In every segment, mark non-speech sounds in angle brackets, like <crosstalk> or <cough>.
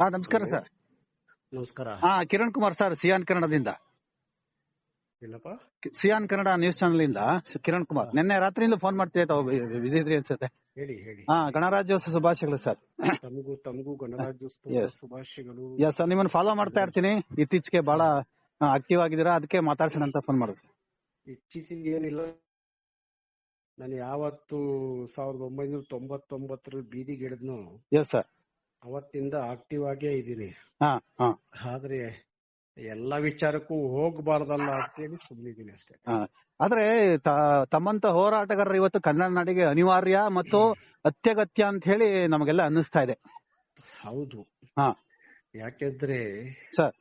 ಹಾ ನಮಸ್ಕಾರ ಸರ್. ನಮಸ್ಕಾರ. ಹಾ ಕಿರಣ್ ಕುಮಾರ್ ಸರ್ ಸಿಯಾನ್ ಕನ್ನಡದಿಂದ. ಏನಪ್ಪ? ಸಿಯಾನ್ ಕನ್ನಡ ನ್ಯೂಸ್ ಚಾನೆಲ್ ಇಂದ ಕಿರಣ್ ಕುಮಾರ್. ನಿನ್ನೆ ರಾತ್ರಿಯಿಂದ ಫೋನ್ ಮಾಡ್ತೀವಿ ತಾವು ಬಿಸಿ ಇದ್ರಿ ಅನ್ಸುತ್ತೆ? ಹೇಳಿ ಹೇಳಿ. ಹಾ ಗಣರಾಜ್ಯೋತ್ಸವ ಶುಭಾಶಯಗಳು ಸರ್. ತಮಗೂ ತಮಗೂ ಗಣರಾಜ್ಯೋತ್ಸವ ಶುಭಾಶಯಗಳು. ಎಸ್ ಸರ್ ನಿಮ್ಮನ್ನ ಫಾಲೋ ಮಾಡ್ತಾ ಇರ್ತೀನಿ. ಇತ್ತೀಚೆಗೆ ಬಹಳ ಆಕ್ಟಿವ್ ಆಗಿದ್ದೀರಾ ಅದಕ್ಕೆ ಮಾತಾಡ್ಸೋಣ ಅಂತ ಫೋನ್ ಮಾಡಿದೆ. ಸರ್ ಇತ್ತೀಚೆಗೆ ಏನಿಲ್ಲ. ನಾನು ಯಾವತ್ತು ಸಾವಿರದ ಒಂಬೈನೂರ ತೊಂಬತ್ತೊಂಬತ್ತರ ಬೀದಿಗಿಳಿದ್ನೋ ಎಸ್ ಸರ್ ಅವತ್ತಿಂದ ಆಕ್ಟಿವ್ ಆಗೇ ಇದ್ದೀನಿ. ಆದ್ರೆ ಎಲ್ಲಾ ವಿಚಾರಕ್ಕೂ ಹೋಗ್ಬಾರ್ದಲ್ಲ ಅಂತೇಳಿ ಸುಮ್ಮನಿದ್ದೀನಿ ಅಷ್ಟೇ. ಆದ್ರೆ ತಮ್ಮಂತ ಹೋರಾಟಗಾರರು ಇವತ್ತು ಕನ್ನಡ ನಾಡಿಗೆ ಅನಿವಾರ್ಯ ಮತ್ತು ಅತ್ಯಗತ್ಯ ಅಂತ ಹೇಳಿ ನಮಗೆಲ್ಲ ಅನ್ನಿಸ್ತಾ ಇದೆ. ಹೌದು. ಹಾ. ಯಾಕೆಂದ್ರೆ ಸರ್.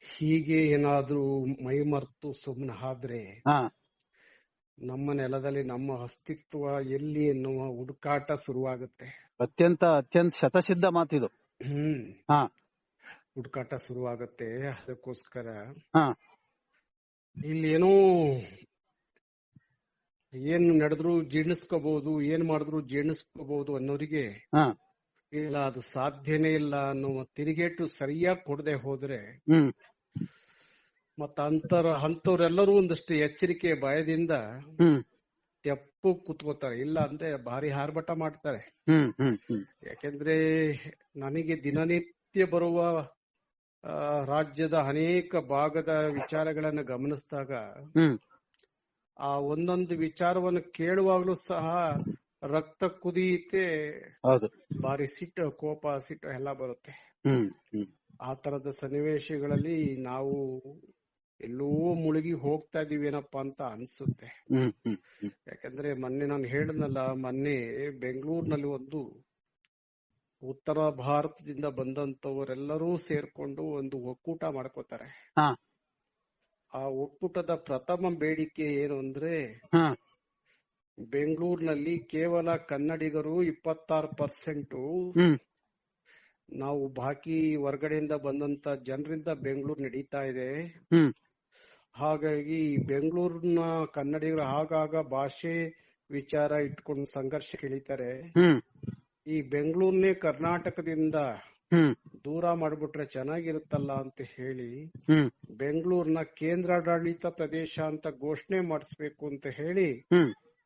ಹೀಗೆ ಏನಾದ್ರೂ ಮೈ ಮರ್ತು ಸುಮ್ಮನೆ ಆದ್ರೆ ಹಾ. ನಮ್ಮ ನೆಲದಲ್ಲಿ ನಮ್ಮ ಅಸ್ತಿತ್ವ ಎಲ್ಲಿ ಎನ್ನುವ ಹುಡುಕಾಟ ಶುರುವಾಗುತ್ತೆ. ಅತ್ಯಂತ ಅತ್ಯಂತ ಶತಸಿದ್ಧ ಮಾತಿದು. ಹಾ. ಹುಡುಕಾಟ ಶುರುವಾಗುತ್ತೆ ಅದಕ್ಕೋಸ್ಕರ. ಹಾ. ಇಲ್ಲಿ ಏನೋ ಏನ್ ನಡೆದ್ರು ಜೀರ್ಣಿಸ್ಕೋಬಹುದು ಏನ್ ಮಾಡಿದ್ರು ಜೀರ್ಣಿಸ್ಕೋಬಹುದು ಅನ್ನೋರಿಗೆ ಹಾ. ಇಲ್ಲ ಅದು ಸಾಧ್ಯನೇ ಇಲ್ಲ ಅನ್ನುವ ತಿರುಗೇಟು ಸರಿಯಾಗಿ ಕೊಡದೆ ಹೋದ್ರೆ ಮತ್ತ ಅಂತರ ಅಂತವ್ರೆಲ್ಲರೂ ಒಂದಷ್ಟು ಎಚ್ಚರಿಕೆ ಭಯದಿಂದ ತೆಪ್ಪು ಕುತ್ಕೋತಾರೆ. ಇಲ್ಲ ಅಂದ್ರೆ ಭಾರಿ ಹಾರ್ಭಟ ಮಾಡ್ತಾರೆ. ಯಾಕೆಂದ್ರೆ ನನಗೆ ದಿನನಿತ್ಯ ಬರುವ ಆ, ರಾಜ್ಯದ ಅನೇಕ ಭಾಗದ ವಿಚಾರಗಳನ್ನ ಗಮನಿಸಿದಾಗ ಆ ಒಂದೊಂದು ವಿಚಾರವನ್ನು ಕೇಳುವಾಗಲೂ ಸಹ ರಕ್ತ ಕುದಿಯುತ್ತೆ. ಭಾರಿ ಸಿಟ್ಟು ಕೋಪ ಸಿಟ್ಟು ಎಲ್ಲ ಬರುತ್ತೆ. ಆ ತರದ ಸನ್ನಿವೇಶಗಳಲ್ಲಿ ನಾವು ಎಲ್ಲೋ ಮುಳುಗಿ ಹೋಗ್ತಾ ಇದೀವೇನಪ್ಪಾ ಅಂತ ಅನ್ಸುತ್ತೆ. ಯಾಕಂದ್ರೆ ಮೊನ್ನೆ ನಾನು ಹೇಳಿದ್ನಲ್ಲ ಮೊನ್ನೆ ಬೆಂಗಳೂರಿನಲ್ಲಿ ಒಂದು ಉತ್ತರ ಭಾರತದಿಂದ ಬಂದಂತವರೆಲ್ಲರೂ ಸೇರ್ಕೊಂಡು ಒಂದು ಒಕ್ಕೂಟ ಮಾಡ್ಕೋತಾರೆ. ಆ ಒಕ್ಕೂಟದ ಪ್ರಥಮ ಬೇಡಿಕೆ ಏನು ಅಂದ್ರೆ ಬೆಂಗಳೂರಿನಲ್ಲಿ ಕೇವಲ ಕನ್ನಡಿಗರು ಇಪ್ಪತ್ತಾರು ಪರ್ಸೆಂಟ್ ನಾವು ಬಾಕಿ ಹೊರಗಡೆಯಿಂದ ಬಂದಂತ ಜನರಿಂದ ಬೆಂಗಳೂರು ನಡೀತಾ ಇದೆ. ಹಾಗಾಗಿ ಬೆಂಗಳೂರಿನ ಕನ್ನಡಿಗರು ಆಗಾಗ ಭಾಷೆ ವಿಚಾರ ಇಟ್ಕೊಂಡು ಸಂಘರ್ಷ ಇಳಿತಾರೆ ಈ ಬೆಂಗಳೂರನ್ನೇ ಕರ್ನಾಟಕದಿಂದ ದೂರ ಮಾಡ್ಬಿಟ್ರೆ ಚೆನ್ನಾಗಿರುತ್ತಲ್ಲ ಅಂತ ಹೇಳಿ ಬೆಂಗಳೂರ್ನ ಕೇಂದ್ರಾಡಳಿತ ಪ್ರದೇಶ ಅಂತ ಘೋಷಣೆ ಮಾಡಿಸ್ಬೇಕು ಅಂತ ಹೇಳಿ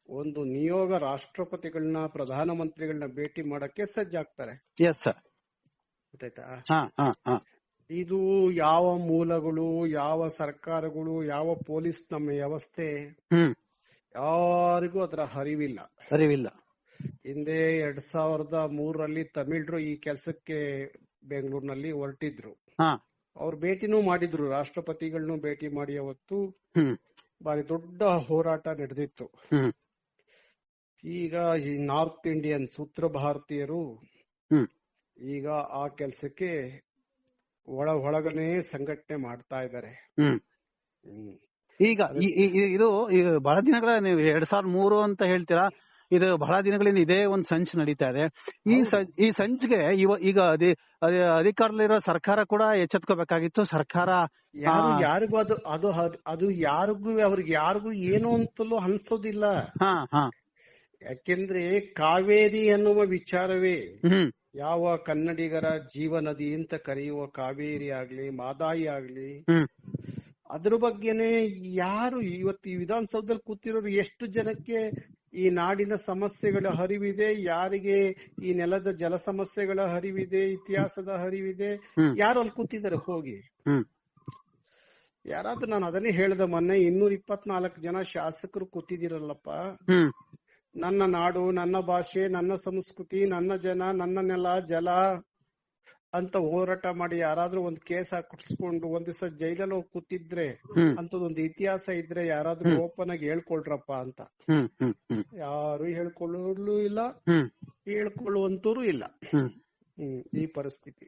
ಒಂದು ನಿಯೋಗ ರಾಷ್ಟ್ರಪತಿಗಳನ್ನ ಪ್ರಧಾನಮಂತ್ರಿಗಳನ್ನ ಭೇಟಿ ಮಾಡಕ್ಕೆ ಸಜ್ಜಾಗ್ತಾರೆ. ಗೊತ್ತಾಯ್ತಾ? ಇದು ಯಾವ ಮೂಲಗಳು ಯಾವ ಸರ್ಕಾರಗಳು ಯಾವ ಪೊಲೀಸ್ ನಮ್ಮ ವ್ಯವಸ್ಥೆ? ಹ್ಮ್. ಯಾರಿಗೂ ಅದರ ಅರಿವಿಲ್ಲ ಅರಿವಿಲ್ಲ ಹಿಂದೆ ಎರಡ್ ಸಾವಿರದ ಮೂರರಲ್ಲಿ ತಮಿಳರು ಈ ಕೆಲಸಕ್ಕೆ ಬೆಂಗಳೂರಿನಲ್ಲಿ ಹೊರಟಿದ್ರು. ಅವ್ರು ಭೇಟಿನೂ ಮಾಡಿದ್ರು ರಾಷ್ಟ್ರಪತಿಗಳನ್ನೂ ಭೇಟಿ ಮಾಡಿ ಅವತ್ತು. ಬಾರಿ ದೊಡ್ಡ ಹೋರಾಟ ನಡೆದಿತ್ತು. ಹ್ಮ್. ಈಗ ಈ ನಾರ್ತ್ ಇಂಡಿಯನ್ ಸೂತ್ರ ಭಾರತೀಯರು ಹ್ಮ್. ಈಗ ಆ ಕೆಲಸಕ್ಕೆ ಒಳ ಒಳಗನೆ ಸಂಘಟನೆ ಮಾಡ್ತಾ ಇದ್ದಾರೆ. ಈಗ ಇದು ಬಹಳ ದಿನಗಳ ನೀವು ಎರಡ್ ಸಾವಿರದ ಮೂರು ಅಂತ ಹೇಳ್ತೀರಾ? ಇದು ಬಹಳ ದಿನಗಳಿಂದ ಇದೇ ಒಂದು ಸಂಚ್ ನಡೀತಾ ಇದೆ. ಈ ಈ ಸಂಚ್ಗೆ ಇವ ಈಗ ಅಧಿ- ಅಧಿ- ಅಧಿಕಾರದಲ್ಲಿರೋ ಸರ್ಕಾರ ಕೂಡ ಎಚ್ಚೆತ್ಕೋಬೇಕಾಗಿತ್ತು. ಸರ್ಕಾರ ಯಾರು ಯಾರಿಗೂ ಅದು ಅದು ಅದು ಯಾರಿಗೂ ಅವ್ರಿಗೆ ಯಾರಿಗೂ ಏನು ಅಂತಲೂ ಅನ್ಸೋದಿಲ್ಲ ಹಾ ಹಾ. ಯಾಕೆಂದ್ರೆ ಕಾವೇರಿ ಅನ್ನುವ ವಿಚಾರವೇ ಹ್ಮ್. ಯಾವ ಕನ್ನಡಿಗರ ಜೀವನದಿ ಅಂತ ಕರೆಯುವ ಕಾವೇರಿ ಆಗ್ಲಿ ಮಾದಾಯಿ ಆಗ್ಲಿ ಅದ್ರ ಬಗ್ಗೆನೆ ಯಾರು ಇವತ್ತು ಈ ವಿಧಾನಸೌಧದಲ್ಲಿ ಕೂತಿರೋರು ಎಷ್ಟು ಜನಕ್ಕೆ ಈ ನಾಡಿನ ಸಮಸ್ಯೆಗಳ ಹರಿವಿದೆ ಯಾರಿಗೆ ಈ ನೆಲದ ಜಲ ಸಮಸ್ಯೆಗಳ ಹರಿವಿದೆ ಇತಿಹಾಸದ ಹರಿವಿದೆ ಯಾರು ಅಲ್ಲಿ ಕೂತಿದ್ದಾರೆ ಹೋಗಿ? ಯಾರಾದ್ರೂ ನಾನು ಅದನ್ನೇ ಹೇಳ್ದೆ ಮೊನ್ನೆ ಇನ್ನೂರ ಇಪ್ಪತ್ನಾಲ್ಕು ಜನ ಶಾಸಕರು ಕೂತಿದಿರಲ್ಲಪ್ಪ ನನ್ನ ನಾಡು ನನ್ನ ಭಾಷೆ ನನ್ನ ಸಂಸ್ಕೃತಿ ನನ್ನ ಜನ ನನ್ನ ನೆಲ ಜಲ ಅಂತ ಹೋರಾಟ ಮಾಡಿ ಯಾರಾದ್ರೂ ಒಂದ್ ಕೇಸ್ ಕುಟ್ಸ್ಕೊಂಡು ಒಂದ್ ದಿವಸ ಜೈಲಲ್ಲಿ ಹೋಗಿ ಕೂತಿದ್ರೆ ಅಂತದೊಂದು ಇತಿಹಾಸ ಇದ್ರೆ ಯಾರಾದ್ರೂ ಓಪನ್ ಆಗಿ ಹೇಳ್ಕೊಳ್ರಪ್ಪ ಅಂತ. ಯಾರು ಹೇಳ್ಕೊಳ್ಳೂ ಇಲ್ಲ ಹೇಳ್ಕೊಳ್ಳುವಂತೂರು ಇಲ್ಲ. ಈ ಪರಿಸ್ಥಿತಿ.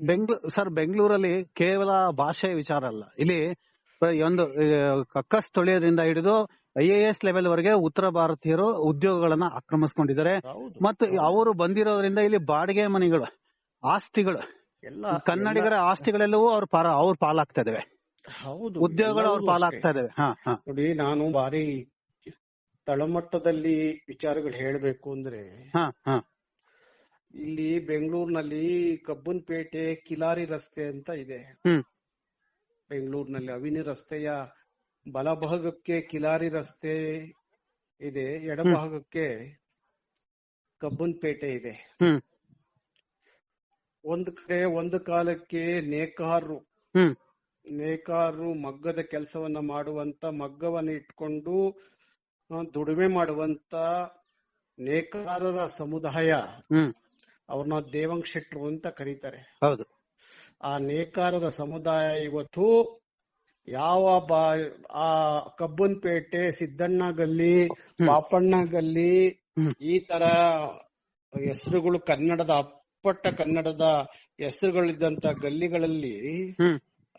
ಬೆಂಗ್ಳೂರ್ ಸರ್ ಬೆಂಗಳೂರಲ್ಲಿ ಕೇವಲ ಭಾಷೆ ವಿಚಾರ ಅಲ್ಲ. ಇಲ್ಲಿ ಒಂದು ಕಕ್ಕಸ್ ತೊಳೆಯೋದ್ರಿಂದ ಹಿಡಿದು ಐ ಎ ಲೆವೆಲ್ ವರೆಗೆ ಉತ್ತರ ಭಾರತೀಯರು ಉದ್ಯೋಗಗಳನ್ನ ಆಕ್ರಮಿಸ್ಕೊಂಡಿದ್ದಾರೆ. ಮತ್ತು ಅವರು ಬಂದಿರೋದ್ರಿಂದ ಇಲ್ಲಿ ಬಾಡಿಗೆ ಮನೆಗಳು ಆಸ್ತಿಗಳು ಎಲ್ಲ ಕನ್ನಡಿಗರ ಆಸ್ತಿಗಳೆಲ್ಲವೂ ಅವ್ರ ಪಾರ ಅವ್ರ ಪಾಲಾಗ್ತಾ ಇದಾವೆ. ಹೌದು. ಉದ್ಯೋಗಗಳು ಅವ್ರ ಪಾಲಾಗ್ತಾ. ಇದಾವೆ. ನೋಡಿ ನಾನು ಬಾರಿ ತಳಮಟ್ಟದಲ್ಲಿ ವಿಚಾರಗಳು ಹೇಳ್ಬೇಕು ಅಂದ್ರೆ ಹಾ ಹಾ. ಇಲ್ಲಿ ಬೆಂಗಳೂರಿನಲ್ಲಿ ಕಬ್ಬನ್ಪೇಟೆ ಕಿಲಾರಿ ರಸ್ತೆ ಅಂತ ಇದೆ. ಬೆಂಗಳೂರಿನಲ್ಲಿ ಅವಿನಿ ರಸ್ತೆಯ ಬಲಭಾಗಕ್ಕೆ ಕಿಲಾರಿ ರಸ್ತೆ ಇದೆ ಎಡಭಾಗಕ್ಕೆ ಕಬ್ಬನ್ಪೇಟೆ ಇದೆ. ಒಂದ್ ಕಡೆ ಒಂದು ಕಾಲಕ್ಕೆ ನೇಕಾರರು ನೇಕಾರು ನೇಕಾರರು ಮಗ್ಗದ ಕೆಲಸವನ್ನ ಮಾಡುವಂತ ಮಗ್ಗವನ್ನ ಇಟ್ಕೊಂಡು ದುಡಿಮೆ ಮಾಡುವಂತ ನೇಕಾರರ ಸಮುದಾಯ. ಅವ್ರನ್ನ ದೇವಂಗ್ ಶೆಟ್ರು ಅಂತ ಕರೀತಾರೆ. ಹೌದು. ಆ ನೇಕಾರರ ಸಮುದಾಯ ಇವತ್ತು ಯಾವ ಬಾ ಆ ಕಬ್ಬನ್ಪೇಟೆ ಸಿದ್ದಣ್ಣ ಗಲ್ಲಿ ಪಾಪಣ್ಣ ಗಲ್ಲಿ ಈ ತರ ಹೆಸರುಗಳು ಕನ್ನಡದ ಅಪ್ಪಟ್ಟ ಕನ್ನಡದ ಹೆಸರುಗಳಿದ್ದಂತ ಗಲ್ಲಿಗಳಲ್ಲಿ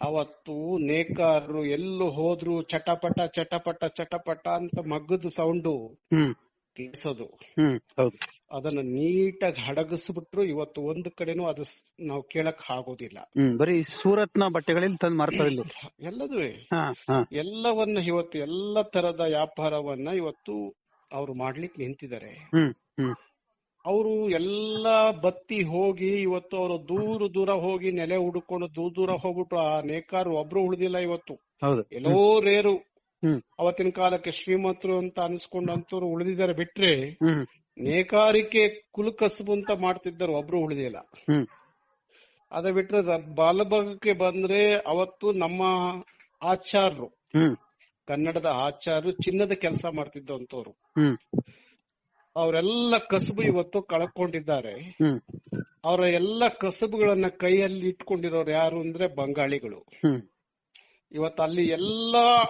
ಅವತ್ತು ನೇಕಾರರು ಎಲ್ಲೂ ಹೋದ್ರು ಚಟಪಟ ಚಟಪಟ ಚಟಪಟ ಅಂತ ಮಗ್ಗದ ಸೌಂಡು. ಕೇಳಿಸೋದು ಅದನ್ನ ನೀಟಾಗಿ ಹಡಗಿಸ್ಬಿಟ್ರು ಇವತ್ತು ಒಂದ್ ಕಡೆನೂ ಅದು ನಾವು ಕೇಳಕ್ ಆಗೋದಿಲ್ಲ. ಬರೀ ಸೂರತ್ನ ಬಟ್ಟೆಗಳಲ್ಲಿ ತಂದು ಮಾರ್ತಾರೆ ಎಲ್ಲದುವೆ. ಹಾ ಎಲ್ಲವನ್ನ ಇವತ್ತು ಎಲ್ಲ ತರದ ವ್ಯಾಪಾರವನ್ನ ಇವತ್ತು ಅವ್ರು ಮಾಡ್ಲಿಕ್ಕೆ ನಿಂತಿದ್ದಾರೆ ಅವರು ಎಲ್ಲ ಬತ್ತಿ ಹೋಗಿ ಇವತ್ತು ಅವರು ದೂರ ದೂರ ಹೋಗಿ ನೆಲೆ ಹುಡುಕೊಂಡು ದೂರ ದೂರ ಹೋಗ್ಬಿಟ್ಟು ಆ ನೇಕಾರು ಒಬ್ರು ಉಳಿದಿಲ್ಲ ಇವತ್ತು. ಎಲ್ಲೋ ರೇರು. ಅವತ್ತಿನ ಕಾಲಕ್ಕೆ ಶ್ರೀಮಂತರು ಅಂತ ಅನಿಸ್ಕೊಂಡಂತವ್ರು ಉಳಿದಿದ್ದಾರೆ ಬಿಟ್ರೆ ನೇಕಾರಿಕೆ ನೇಕಾರಿಕೆ ಕುಲಕಸಬು ಅಂತ ಮಾಡ್ತಿದ್ದರು ಒಬ್ರು ಉಳಿದಿಲ್ಲ. ಅದ ಬಿಟ್ರೆ ಬಾಲಭಾಗಕ್ಕೆ ಬಂದ್ರೆ ಅವತ್ತು ನಮ್ಮ ಆಚಾರರು. ಕನ್ನಡದ ಆಚಾರರು ಚಿನ್ನದ ಕೆಲಸ ಮಾಡ್ತಿದ್ದಂತವ್ರು ಅವರೆಲ್ಲ ಕಸಬು ಇವತ್ತು ಕಳ್ಕೊಂಡಿದ್ದಾರೆ. ಹ್ಮ್. ಅವರ ಎಲ್ಲ ಕಸಬುಗಳನ್ನ ಕೈಯಲ್ಲಿ ಇಟ್ಕೊಂಡಿರೋರು ಯಾರು ಅಂದ್ರೆ ಬಂಗಾಳಿಗಳು. ಹ್ಮ್. ಇವತ್ತು ಅಲ್ಲಿ ಎಲ್ಲಾ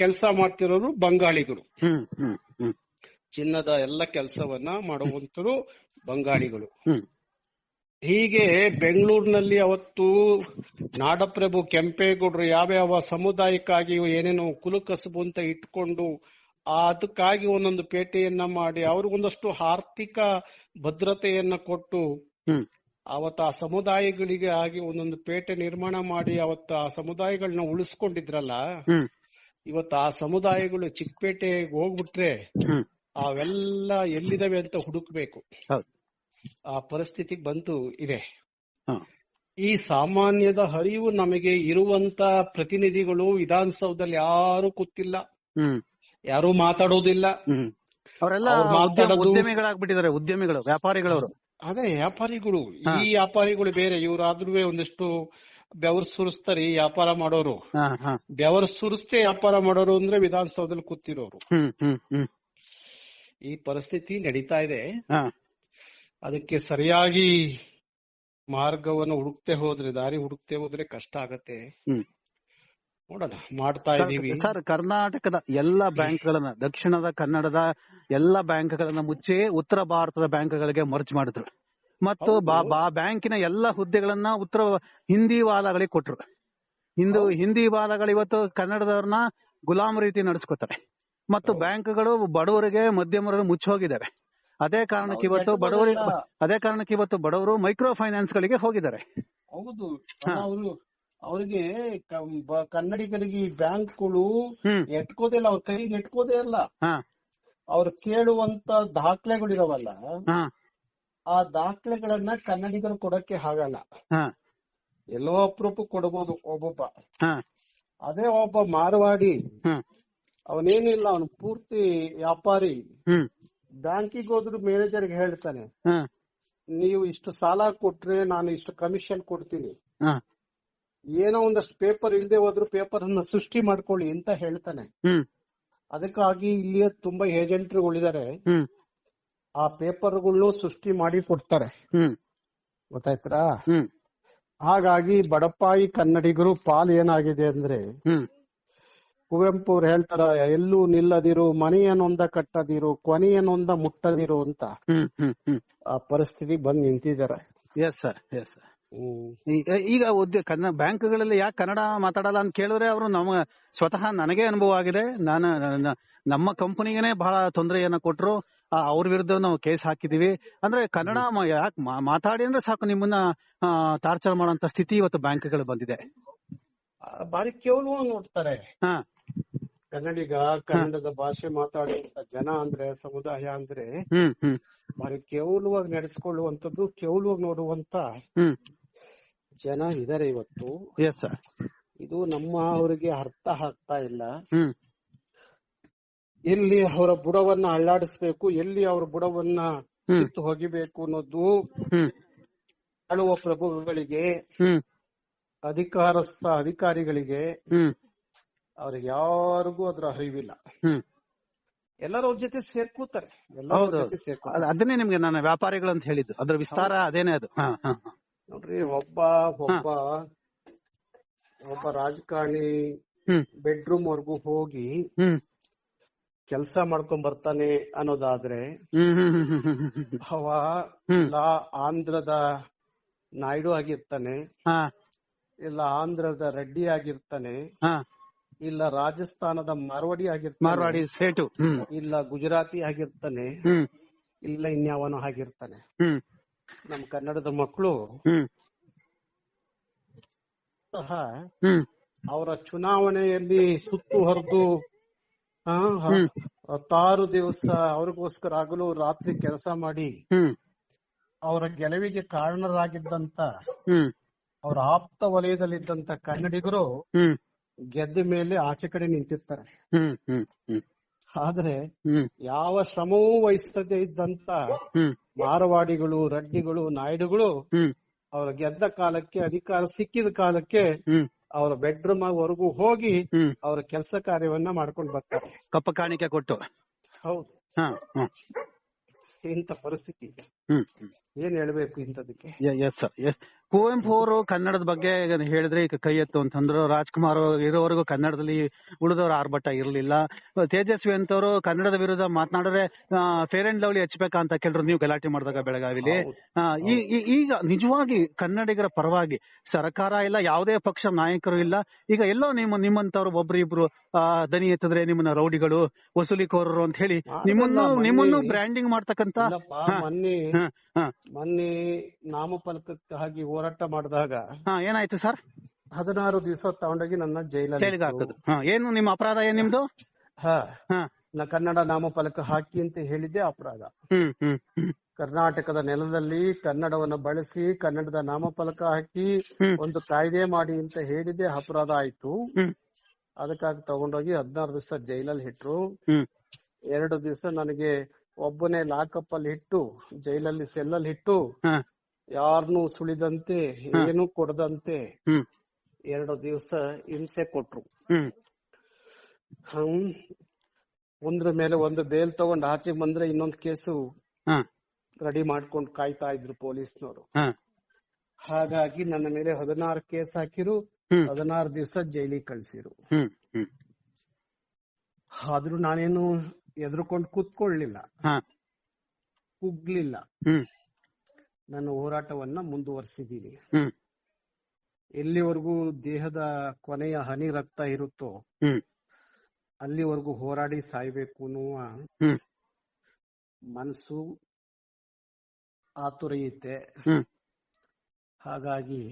ಕೆಲಸ ಮಾಡ್ತಿರೋರು ಬಂಗಾಳಿಗಳು. ಚಿನ್ನದ ಎಲ್ಲ ಕೆಲಸವನ್ನ ಮಾಡುವಂತರು ಬಂಗಾಳಿಗಳು. ಹೀಗೆ ಬೆಂಗಳೂರಿನಲ್ಲಿ ಅವತ್ತು ನಾಡಪ್ರಭು ಕೆಂಪೇಗೌಡರು ಯಾವ್ಯಾವ ಸಮುದಾಯಕ್ಕಾಗಿ ಏನೇನು ಕುಲುಕಸಬು ಅಂತ ಇಟ್ಕೊಂಡು ಅದಕ್ಕಾಗಿ ಒಂದೊಂದು ಪೇಟೆಯನ್ನ ಮಾಡಿ ಅವ್ರಿಗೊಂದಷ್ಟು ಆರ್ಥಿಕ ಭದ್ರತೆಯನ್ನ ಕೊಟ್ಟು ಅವತ್ತ ಆ ಸಮುದಾಯಗಳಿಗೆ ಆಗಿ ಒಂದೊಂದು ಪೇಟೆ ನಿರ್ಮಾಣ ಮಾಡಿ ಅವತ್ತ ಆ ಸಮುದಾಯಗಳನ್ನ ಉಳಿಸ್ಕೊಂಡಿದ್ರಲ್ಲ ಇವತ್ತು ಆ ಸಮುದಾಯಗಳು ಚಿಕ್ಕಪೇಟೆಗೆ ಹೋಗ್ಬಿಟ್ರೆ ಅವೆಲ್ಲ ಎಲ್ಲಿದಾವೆ ಅಂತ ಹುಡುಕ್ಬೇಕು. ಆ ಪರಿಸ್ಥಿತಿ ಬಂತು ಇದೆ. ಈ ಸಾಮಾನ್ಯದ ಹರಿವು ನಮಗೆ ಇರುವಂತ ಪ್ರತಿನಿಧಿಗಳು ವಿಧಾನಸೌಧದಲ್ಲಿ ಯಾರು ಕೂತಿಲ್ಲ. ಯಾರು ಮಾತಾಡೋದಿಲ್ಲ. ಹ್ಮ್. ಅವರೆಲ್ಲ ಉದ್ಯಮಿಗಳಾಗ್ಬಿಟ್ಟಿದ್ದಾರೆ ಉದ್ಯಮಿಗಳು ವ್ಯಾಪಾರಿಗಳವರು. ಅದೇ ವ್ಯಾಪಾರಿಗಳು. ಈ ವ್ಯಾಪಾರಿಗಳು ಬೇರೆ ಇವರಾದ್ರೂ ಒಂದಿಷ್ಟು ಬೆವರು ಸುರಿಸ್ತಾರೆ ಈ ವ್ಯಾಪಾರ ಮಾಡೋರು. ಹಾ ಹಾ. ಬೆವರು ಸುರಿಸ್ತೇ ವ್ಯಾಪಾರ ಮಾಡೋರು ಅಂದ್ರೆ ವಿಧಾನಸೌಧದಲ್ಲಿ ಕೂತಿರೋರು. ಈ ಪರಿಸ್ಥಿತಿ ನಡೀತಾ ಇದೆ. ಹಾ. ಅದಕ್ಕೆ ಸರಿಯಾಗಿ ಮಾರ್ಗವನ್ನು ಹುಡುಕ್ತೆ ಹೋದ್ರೆ ದಾರಿ ಹುಡುಕ್ತೆ ಹೋದ್ರೆ ಕಷ್ಟ ಆಗತ್ತೆ. ನೋಡೋಣ ಮಾಡ್ತಾ ಇದೀವಿ. ಸರ್ ಕರ್ನಾಟಕದ ಎಲ್ಲ ಬ್ಯಾಂಕ್ಗಳನ್ನ ದಕ್ಷಿಣದ ಕನ್ನಡದ ಎಲ್ಲ ಬ್ಯಾಂಕ್ಗಳನ್ನ ಮುಚ್ಚಿ ಉತ್ತರ ಭಾರತದ ಬ್ಯಾಂಕ್ ಗಳಿಗೆ ಮರ್ಜ್ ಮಾಡಿದ್ರು. ಮತ್ತು ಬ್ಯಾಂಕಿನ ಎಲ್ಲ ಹುದ್ದೆಗಳನ್ನ ಉತ್ತರ ಹಿಂದಿ ವಾದಗಳಿಗೆ ಕೊಟ್ರು. ಹಿಂದೂ ಹಿಂದಿ. ವಾಲಗಳು ಇವತ್ತು ಕನ್ನಡದವ್ರನ್ನ ಗುಲಾಮ್ ರೀತಿ ನಡೆಸ್ಕೊತಾರೆ. ಮತ್ತು ಬ್ಯಾಂಕ್ಗಳು ಬಡವರಿಗೆ ಮಧ್ಯಮರಿಗೆ ಮುಚ್ಚೋಗಿದ್ದಾರೆ ಅದೇ ಕಾರಣಕ್ಕೆ ಇವತ್ತು ಬಡವರಿಗೆ ಅದೇ ಕಾರಣಕ್ಕೆ ಇವತ್ತು ಬಡವರು ಮೈಕ್ರೋ ಫೈನಾನ್ಸ್ ಗಳಿಗೆ ಹೋಗಿದ್ದಾರೆ ಹೌದು ಅವರು ಅವರಿಗೆ ಕನ್ನಡಿಗರಿಗೆ ಈ ಬ್ಯಾಂಕ್ಗಳು ಎಟ್ಕೋದೇ ಇಲ್ಲ ಅವ್ರ ಕೈಗೆ ಎಟ್ಕೋದೇ ಇಲ್ಲ. ಅವ್ರು ಕೇಳುವಂತ ದಾಖಲೆಗಳಿದಾವಲ್ಲ ಆ ದಾಖಲೆಗಳನ್ನ ಕನ್ನಡಿಗರು ಕೊಡಕ್ಕೆ ಆಗಲ್ಲ. ಎಲ್ಲೋ ಅಪರೂಪ ಕೊಡಬಹುದು ಒಬ್ಬೊಬ್ಬ. ಅದೇ ಒಬ್ಬ ಮಾರವಾಡಿ. ಅವನೇನಿಲ್ಲ ಅವನು ಪೂರ್ತಿ ವ್ಯಾಪಾರಿ. ಬ್ಯಾಂಕಿಗೆ ಹೋದ್ರು ಮ್ಯಾನೇಜರ್ಗೆ ಹೇಳ್ತಾನೆ ನೀವು ಇಷ್ಟು ಸಾಲ ಕೊಟ್ರೆ ನಾನು ಇಷ್ಟು ಕಮಿಷನ್ ಕೊಡ್ತೀನಿ. ಏನೋ ಒಂದಷ್ಟು ಪೇಪರ್ ಇಲ್ದೆ ಹೋದ್ರು ಪೇಪರ್ ಅನ್ನ ಸೃಷ್ಟಿ ಮಾಡ್ಕೊಳ್ಳಿ ಅಂತ ಹೇಳ್ತಾನೆ. ಅದಕ್ಕಾಗಿ ಇಲ್ಲಿ ತುಂಬಾ ಏಜೆಂಟ್ರುಗಳಿದ್ದಾರೆ ಆ ಪೇಪರ್ಗಳು ಸೃಷ್ಟಿ ಮಾಡಿ ಕೊಡ್ತಾರೆ. ಹ್ಮ್. ಗೊತ್ತಾಯ್ತಾ ಹ್ಮ್. ಹಾಗಾಗಿ ಬಡಪಾಯಿ ಕನ್ನಡಿಗರು ಪಾಲು ಏನಾಗಿದೆ ಅಂದ್ರೆ ಕುವೆಂಪು ಅವ್ರು ಹೇಳ್ತಾರ ಎಲ್ಲೂ ನಿಲ್ಲದಿರು ಮನೆಯನ್ನೊಂದ ಕಟ್ಟದಿರು ಕೊನೆಯನ್ನೊಂದ ಮುಟ್ಟದಿರು ಅಂತ ಆ ಪರಿಸ್ಥಿತಿ ಬಂದ್ ನಿಂತಿದ್ದಾರೆ. ಎಸ್ ಸರ್ ಎಸ್ ಸರ್ ಈಗ ಕನ್ನಡ ಬ್ಯಾಂಕ್ಗಳಲ್ಲಿ ಯಾಕೆ ಕನ್ನಡ ಮಾತಾಡಲ್ಲ ಅಂತ ಕೇಳಿದ್ರೆ ಅವರು ನಮ್ಮ ಸ್ವತಃ ನನಗೆ ಅನುಭವ ಆಗಿದೆ. ನಾನು ನಮ್ಮ ಕಂಪನಿಗೇನೆ ಬಹಳ ತೊಂದರೆಯನ್ನ ಕೊಟ್ರು. ಆ, ಅವ್ರ ವಿರುದ್ಧ ನಾವು ಕೇಸ್ ಹಾಕಿದೀವಿ ಅಂದ್ರೆ ಕನ್ನಡ ಯಾಕೆ ಮಾತಾಡಿ ಅಂದ್ರೆ ಸಾಕು ನಿಮ್ಮನ್ನ ಟಾರ್ಚರ್ ಮಾಡುವಂತ ಸ್ಥಿತಿ ಇವತ್ತು ಬ್ಯಾಂಕ್ಗಳು ಬಂದಿದೆ. ಬಾರಿ ಕೇವಲ ನೋಡ್ತಾರೆ. ಹಾ. ಕನ್ನಡಿಗ ಕನ್ನಡದ ಭಾಷೆ ಮಾತಾಡುವಂತ ಜನ ಅಂದ್ರೆ ಸಮುದಾಯ ಅಂದ್ರೆ ಬಾರಿ ಕೇವಲವಾಗಿ ನಡೆಸ್ಕೊಳ್ಳುವಂತದ್ದು ಕೇವಲವಾಗಿ ನೋಡುವಂತ ಹ್ಮ್. ಜನ ಇದಾರೆ ಇವತ್ತು. ಇದು ನಮ್ಮ ಅವರಿಗೆ ಅರ್ಥ ಆಗ್ತಾ ಇಲ್ಲ. ಹ್ಮ್. ಎಲ್ಲಿ ಅವರ ಬುಡವನ್ನ ಅಳ್ಳಾಡಿಸ್ಬೇಕು ಎಲ್ಲಿ ಅವರ ಬುಡವನ್ನ ಕಿತ್ತು ಹೊಗಿಬೇಕು ಅನ್ನೋದು ಹ್ಮ್. ಆಳುವ ಪ್ರಭುಗಳಿಗೆ ಹ್ಮ್. ಅಧಿಕಾರಸ್ಥ ಅಧಿಕಾರಿಗಳಿಗೆ ಹ್ಮ್. ಅವ್ರಿಗೆ ಯಾರಿಗೂ ಅದ್ರ ಅರಿವಿಲ್ಲ. ಹ್ಮ್. ಎಲ್ಲರೂ ಜೊತೆ ಸೇರ್ಕೋತಾರೆ. ಅದನ್ನೇ ನಿಮ್ಗೆ ನಾನು ವ್ಯಾಪಾರಿಗಳು ಅಂತ ಹೇಳಿದ್ದು. ಅದ್ರ ವಿಸ್ತಾರ ಅದೇನೆ ಅದು. ನೋಡ್ರಿ ಒಬ್ಬ ಒಬ್ಬ ಒಬ್ಬ ರಾಜಕಾರಣಿ ಬೆಡ್ರೂಮ್ ವರ್ಗೂ ಹೋಗಿ ಕೆಲಸ ಮಾಡ್ಕೊಂಡ್ ಬರ್ತಾನೆ ಅನ್ನೋದಾದ್ರೆ ಅವ ಆಂಧ್ರದ ನಾಯ್ಡು ಆಗಿರ್ತಾನೆ. ಇಲ್ಲ ಆಂಧ್ರದ ರೆಡ್ಡಿ ಆಗಿರ್ತಾನೆ. ಇಲ್ಲ ರಾಜಸ್ಥಾನದ ಮಾರ್ವಾಡಿ ಆಗಿರ್ತಾನೆ. ಮಾರ್ವಾಡಿ ಸೇಟು. ಇಲ್ಲ ಗುಜರಾತಿ ಆಗಿರ್ತಾನೆ. ಇಲ್ಲ ಇನ್ಯಾವನು ಆಗಿರ್ತಾನೆ. ನಮ್ ಕನ್ನಡದ ಮಕ್ಕಳು ಸಹ ಅವರ ಚುನಾವಣೆಯಲ್ಲಿ ಸುತ್ತು ಹೊರದು ಹತ್ತಾರು ದಿವಸ ಅವ್ರಿಗೋಸ್ಕರ ಹಗಲು ರಾತ್ರಿ ಕೆಲಸ ಮಾಡಿ ಅವರ ಗೆಲುವಿಗೆ ಕಾರಣರಾಗಿದ್ದಂತ ಅವರ ಆಪ್ತ ವಲಯದಲ್ಲಿದ್ದಂತ ಕನ್ನಡಿಗರು ಗೆದ್ದ ಮೇಲೆ ಆಚೆ ಕಡೆ ನಿಂತಿರ್ತಾರೆ. ಆದ್ರೆ ಯಾವ ಶ್ರಮವೂ ವಹಿಸದೆ ಇದ್ದಂತ ಮಾರವಾಡಿಗಳು ರಡ್ಡಿಗಳು ನಾಯ್ಡುಗಳು ಅವರ ಗೆದ್ದ ಕಾಲಕ್ಕೆ ಅಧಿಕಾರ ಸಿಕ್ಕಿದ ಕಾಲಕ್ಕೆ ಅವರ ಬೆಡ್ರೂಮ್ ವರೆಗೂ ಹೋಗಿ ಅವರ ಕೆಲಸ ಕಾರ್ಯವನ್ನ ಮಾಡ್ಕೊಂಡು ಬರ್ತಾರೆ. ಕಪ್ಪ ಕಾಣಿಕೆ ಕೊಟ್ಟು. ಹೌದು. ಹಾ ಹಾ ಇಂಥ ಪರಿಸ್ಥಿತಿ. ಏನ್ ಹೇಳ್ಬೇಕು ಇಂಥದಕ್ಕೆ? ಕುವೆಂಪು ಅವರು ಕನ್ನಡದ ಬಗ್ಗೆ ಹೇಳಿದ್ರೆ ಈಗ ಕೈ ಎತ್ತು ಅಂತಂದ್ರು. ರಾಜ್ಕುಮಾರ್ ಇರೋವರೆಗೂ ಕನ್ನಡದಲ್ಲಿ ಉಳಿದವರು ಆರ್ಭಟ ಇರಲಿಲ್ಲ. ತೇಜಸ್ವಿ ಅಂತವರು ಕನ್ನಡದ ವಿರುದ್ಧ ಮಾತನಾಡಿದ್ರೆ ಫೇರ್ ಅಂಡ್ ಲವ್ಲಿ ಹಚ್ಬೇಕಾ ಅಂತ ಕೇಳಿದ್ರು ನೀವು ಗಲಾಟೆ ಮಾಡಿದಾಗ ಬೆಳಗಾವಿಲಿ. ಈಗ ನಿಜವಾಗಿ ಕನ್ನಡಿಗರ ಪರವಾಗಿ ಸರ್ಕಾರ ಇಲ್ಲ ಯಾವುದೇ ಪಕ್ಷ ನಾಯಕರು ಇಲ್ಲ. ಈಗ ಎಲ್ಲೋ ನಿಮ್ಮ ನಿಮ್ಮಂತವ್ರು ಒಬ್ರು ಇಬ್ರು ದನಿ ಎತ್ತಿದ್ರೆ ನಿಮ್ಮನ್ನ ರೌಡಿಗಳು ವಸೂಲಿಕೋರರು ಅಂತ ಹೇಳಿ ನಿಮ್ಮನ್ನು ನಿಮ್ಮನ್ನು ಬ್ರ್ಯಾಂಡಿಂಗ್ ಮಾಡ್ತಕ್ಕಂತ ಮೊನ್ನೆ. ನಾಮಫಲಕಕ್ಕಾಗಿ ಹೋರಾಟ ಮಾಡಿದಾಗ ಹಾ, ಏನಾಯ್ತು ಸರ್? ಹದಿನಾರು ದಿವಸ ತಗೊಂಡೋಗಿ ನನ್ನ ಜೈಲಲ್ಲಿ ಜೈಲಿಗೆ ಹಾಕಿದ್ರು ಹಾ, ಏನು ನಿಮ್ಮ ಅಪರಾಧ ಏನ್ ನಿಮ್ದು? ಹಾ ಹಾ, ನಾ ಕನ್ನಡ ನಾಮಫಲಕ ಹಾಕಿ ಅಂತ ಹೇಳಿದ್ದೆ ಅಪರಾಧ. ಹ್ಮ್ ಹ್ಮ್ ಹ್ಮ್. ಕರ್ನಾಟಕದ ನೆಲದಲ್ಲಿ ಕನ್ನಡವನ್ನು ಬಳಸಿ ಕನ್ನಡದ ನಾಮಫಲಕ ಹಾಕಿ ಹ್ಮ್. ಒಂದು ಕಾಯ್ದೆ ಮಾಡಿ ಅಂತ ಹೇಳಿದ್ದೆ ಅಪರಾಧ ಆಯ್ತು. ಹ್ಮ್. ಅದಕ್ಕಾಗಿ ತಗೊಂಡೋಗಿ ಹದಿನಾರು ದಿವಸ ಜೈಲಲ್ಲಿ ಇಟ್ರು. ಹ್ಮ್. ಎರಡು ದಿವಸ ನನಗೆ ಒಬ್ಬನೇ ಲಾಕಪ್ ಅಲ್ಲಿ ಇಟ್ಟು ಜೈಲಲ್ಲಿ ಸೆಲ್ಲಲ್ಲಿ ಇಟ್ಟು ಹಾ, ಯಾರನ್ನೂ ಸುಳಿದಂತೆ ಏನು ಕೊಡದಂತೆ ಎರಡು ದಿವಸ ಹಿಂಸೆ ಕೊಟ್ರು. ಹ್ಮ್. ಒಂದ್ರ ಮೇಲೆ ಒಂದು ಬೇಲ್ ತಗೊಂಡ್ ಆಚೆ ಬಂದ್ರೆ ಇನ್ನೊಂದ್ ಕೇಸು ರೆಡಿ ಮಾಡ್ಕೊಂಡು ಕಾಯ್ತಾ ಇದ್ರು ಪೊಲೀಸ್ನವರು. ಹಾಗಾಗಿ ನನ್ನ ಮೇಲೆ ಹದಿನಾರು ಕೇಸ್ ಹಾಕಿರು. ಹದಿನಾರು ದಿವಸ ಜೈಲಿಗೆ ಕಳ್ಸಿರು. ಆದ್ರೂ ನಾನೇನು ಎದ್ರುಕೊಂಡು ಕೂತ್ಕೊಳ್ಳಿಲ್ಲ. ಹಾ, ಕುಗ್ಲಿಲ್ಲ. ನನ್ನ ಹೋರಾಟವನ್ನ ಮುಂದುವರಿಸಿದ್ದೀನಿ ಎಲ್ಲಿವರೆಗೂ ದೇಹದ ಕೊನೆಯ ಹನಿ ರಕ್ತ ಇರುತ್ತೋ ಅಲ್ಲಿವರೆಗೂ ಹೋರಾಡಿ ಸಾಯ್ಬೇಕು ಅನ್ನುವ ಮನಸ್ಸು ಆತುರೆಯುತ್ತೆ ಹಾಗಾಗಿ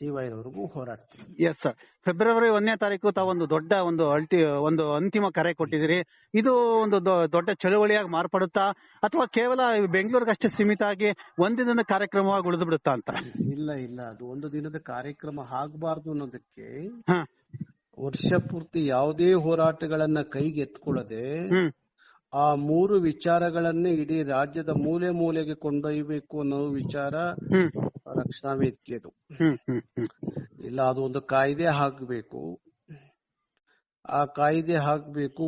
ಜೀವ ಇರೋವರೆಗೂ ಹೋರಾಡ್ತೀವಿ. ಎಸ್ ಸರ್ ಫೆಬ್ರವರಿ ಒಂದನೇ ತಾರೀಕು ತಾವೊಂದು ದೊಡ್ಡ ಒಂದು ಅಲ್ಟಿ ಒಂದು ಅಂತಿಮ ಕರೆ ಕೊಟ್ಟಿದ್ದೀರಿ. ಇದು ಒಂದು ದೊಡ್ಡ ಚಳುವಳಿಯಾಗಿ ಮಾರ್ಪಡುತ್ತಾ ಅಥವಾ ಕೇವಲ ಬೆಂಗಳೂರಿಗಷ್ಟೇ ಸೀಮಿತ ಆಗಿ ಒಂದಿನದ ಕಾರ್ಯಕ್ರಮವಾಗಿ ಉಳಿದು ಬಿಡುತ್ತಾ ಅಂತ? ಇಲ್ಲ ಇಲ್ಲ. ಅದು ಒಂದು ದಿನದ ಕಾರ್ಯಕ್ರಮ ಆಗಬಾರ್ದು ಅನ್ನೋದಕ್ಕೆ ವರ್ಷ ಪೂರ್ತಿ ಯಾವುದೇ ಹೋರಾಟಗಳನ್ನ ಕೈಗೆ ಎತ್ಕೊಳ್ಳದೆ ಹ್ಮ್. ಆ ಮೂರು ವಿಚಾರಗಳನ್ನೇ ಇಡೀ ರಾಜ್ಯದ ಮೂಲೆ ಮೂಲೆಗೆ ಕೊಂಡೊಯ್ಯಬೇಕು ಅನ್ನೋ ವಿಚಾರ ರಕ್ಷಣಾ ವೇದಿಕೆದು. ಇಲ್ಲ ಅದು ಒಂದು ಕಾಯ್ದೆ ಹಾಕ್ಬೇಕು. ಆ ಕಾಯ್ದೆ ಹಾಕ್ಬೇಕು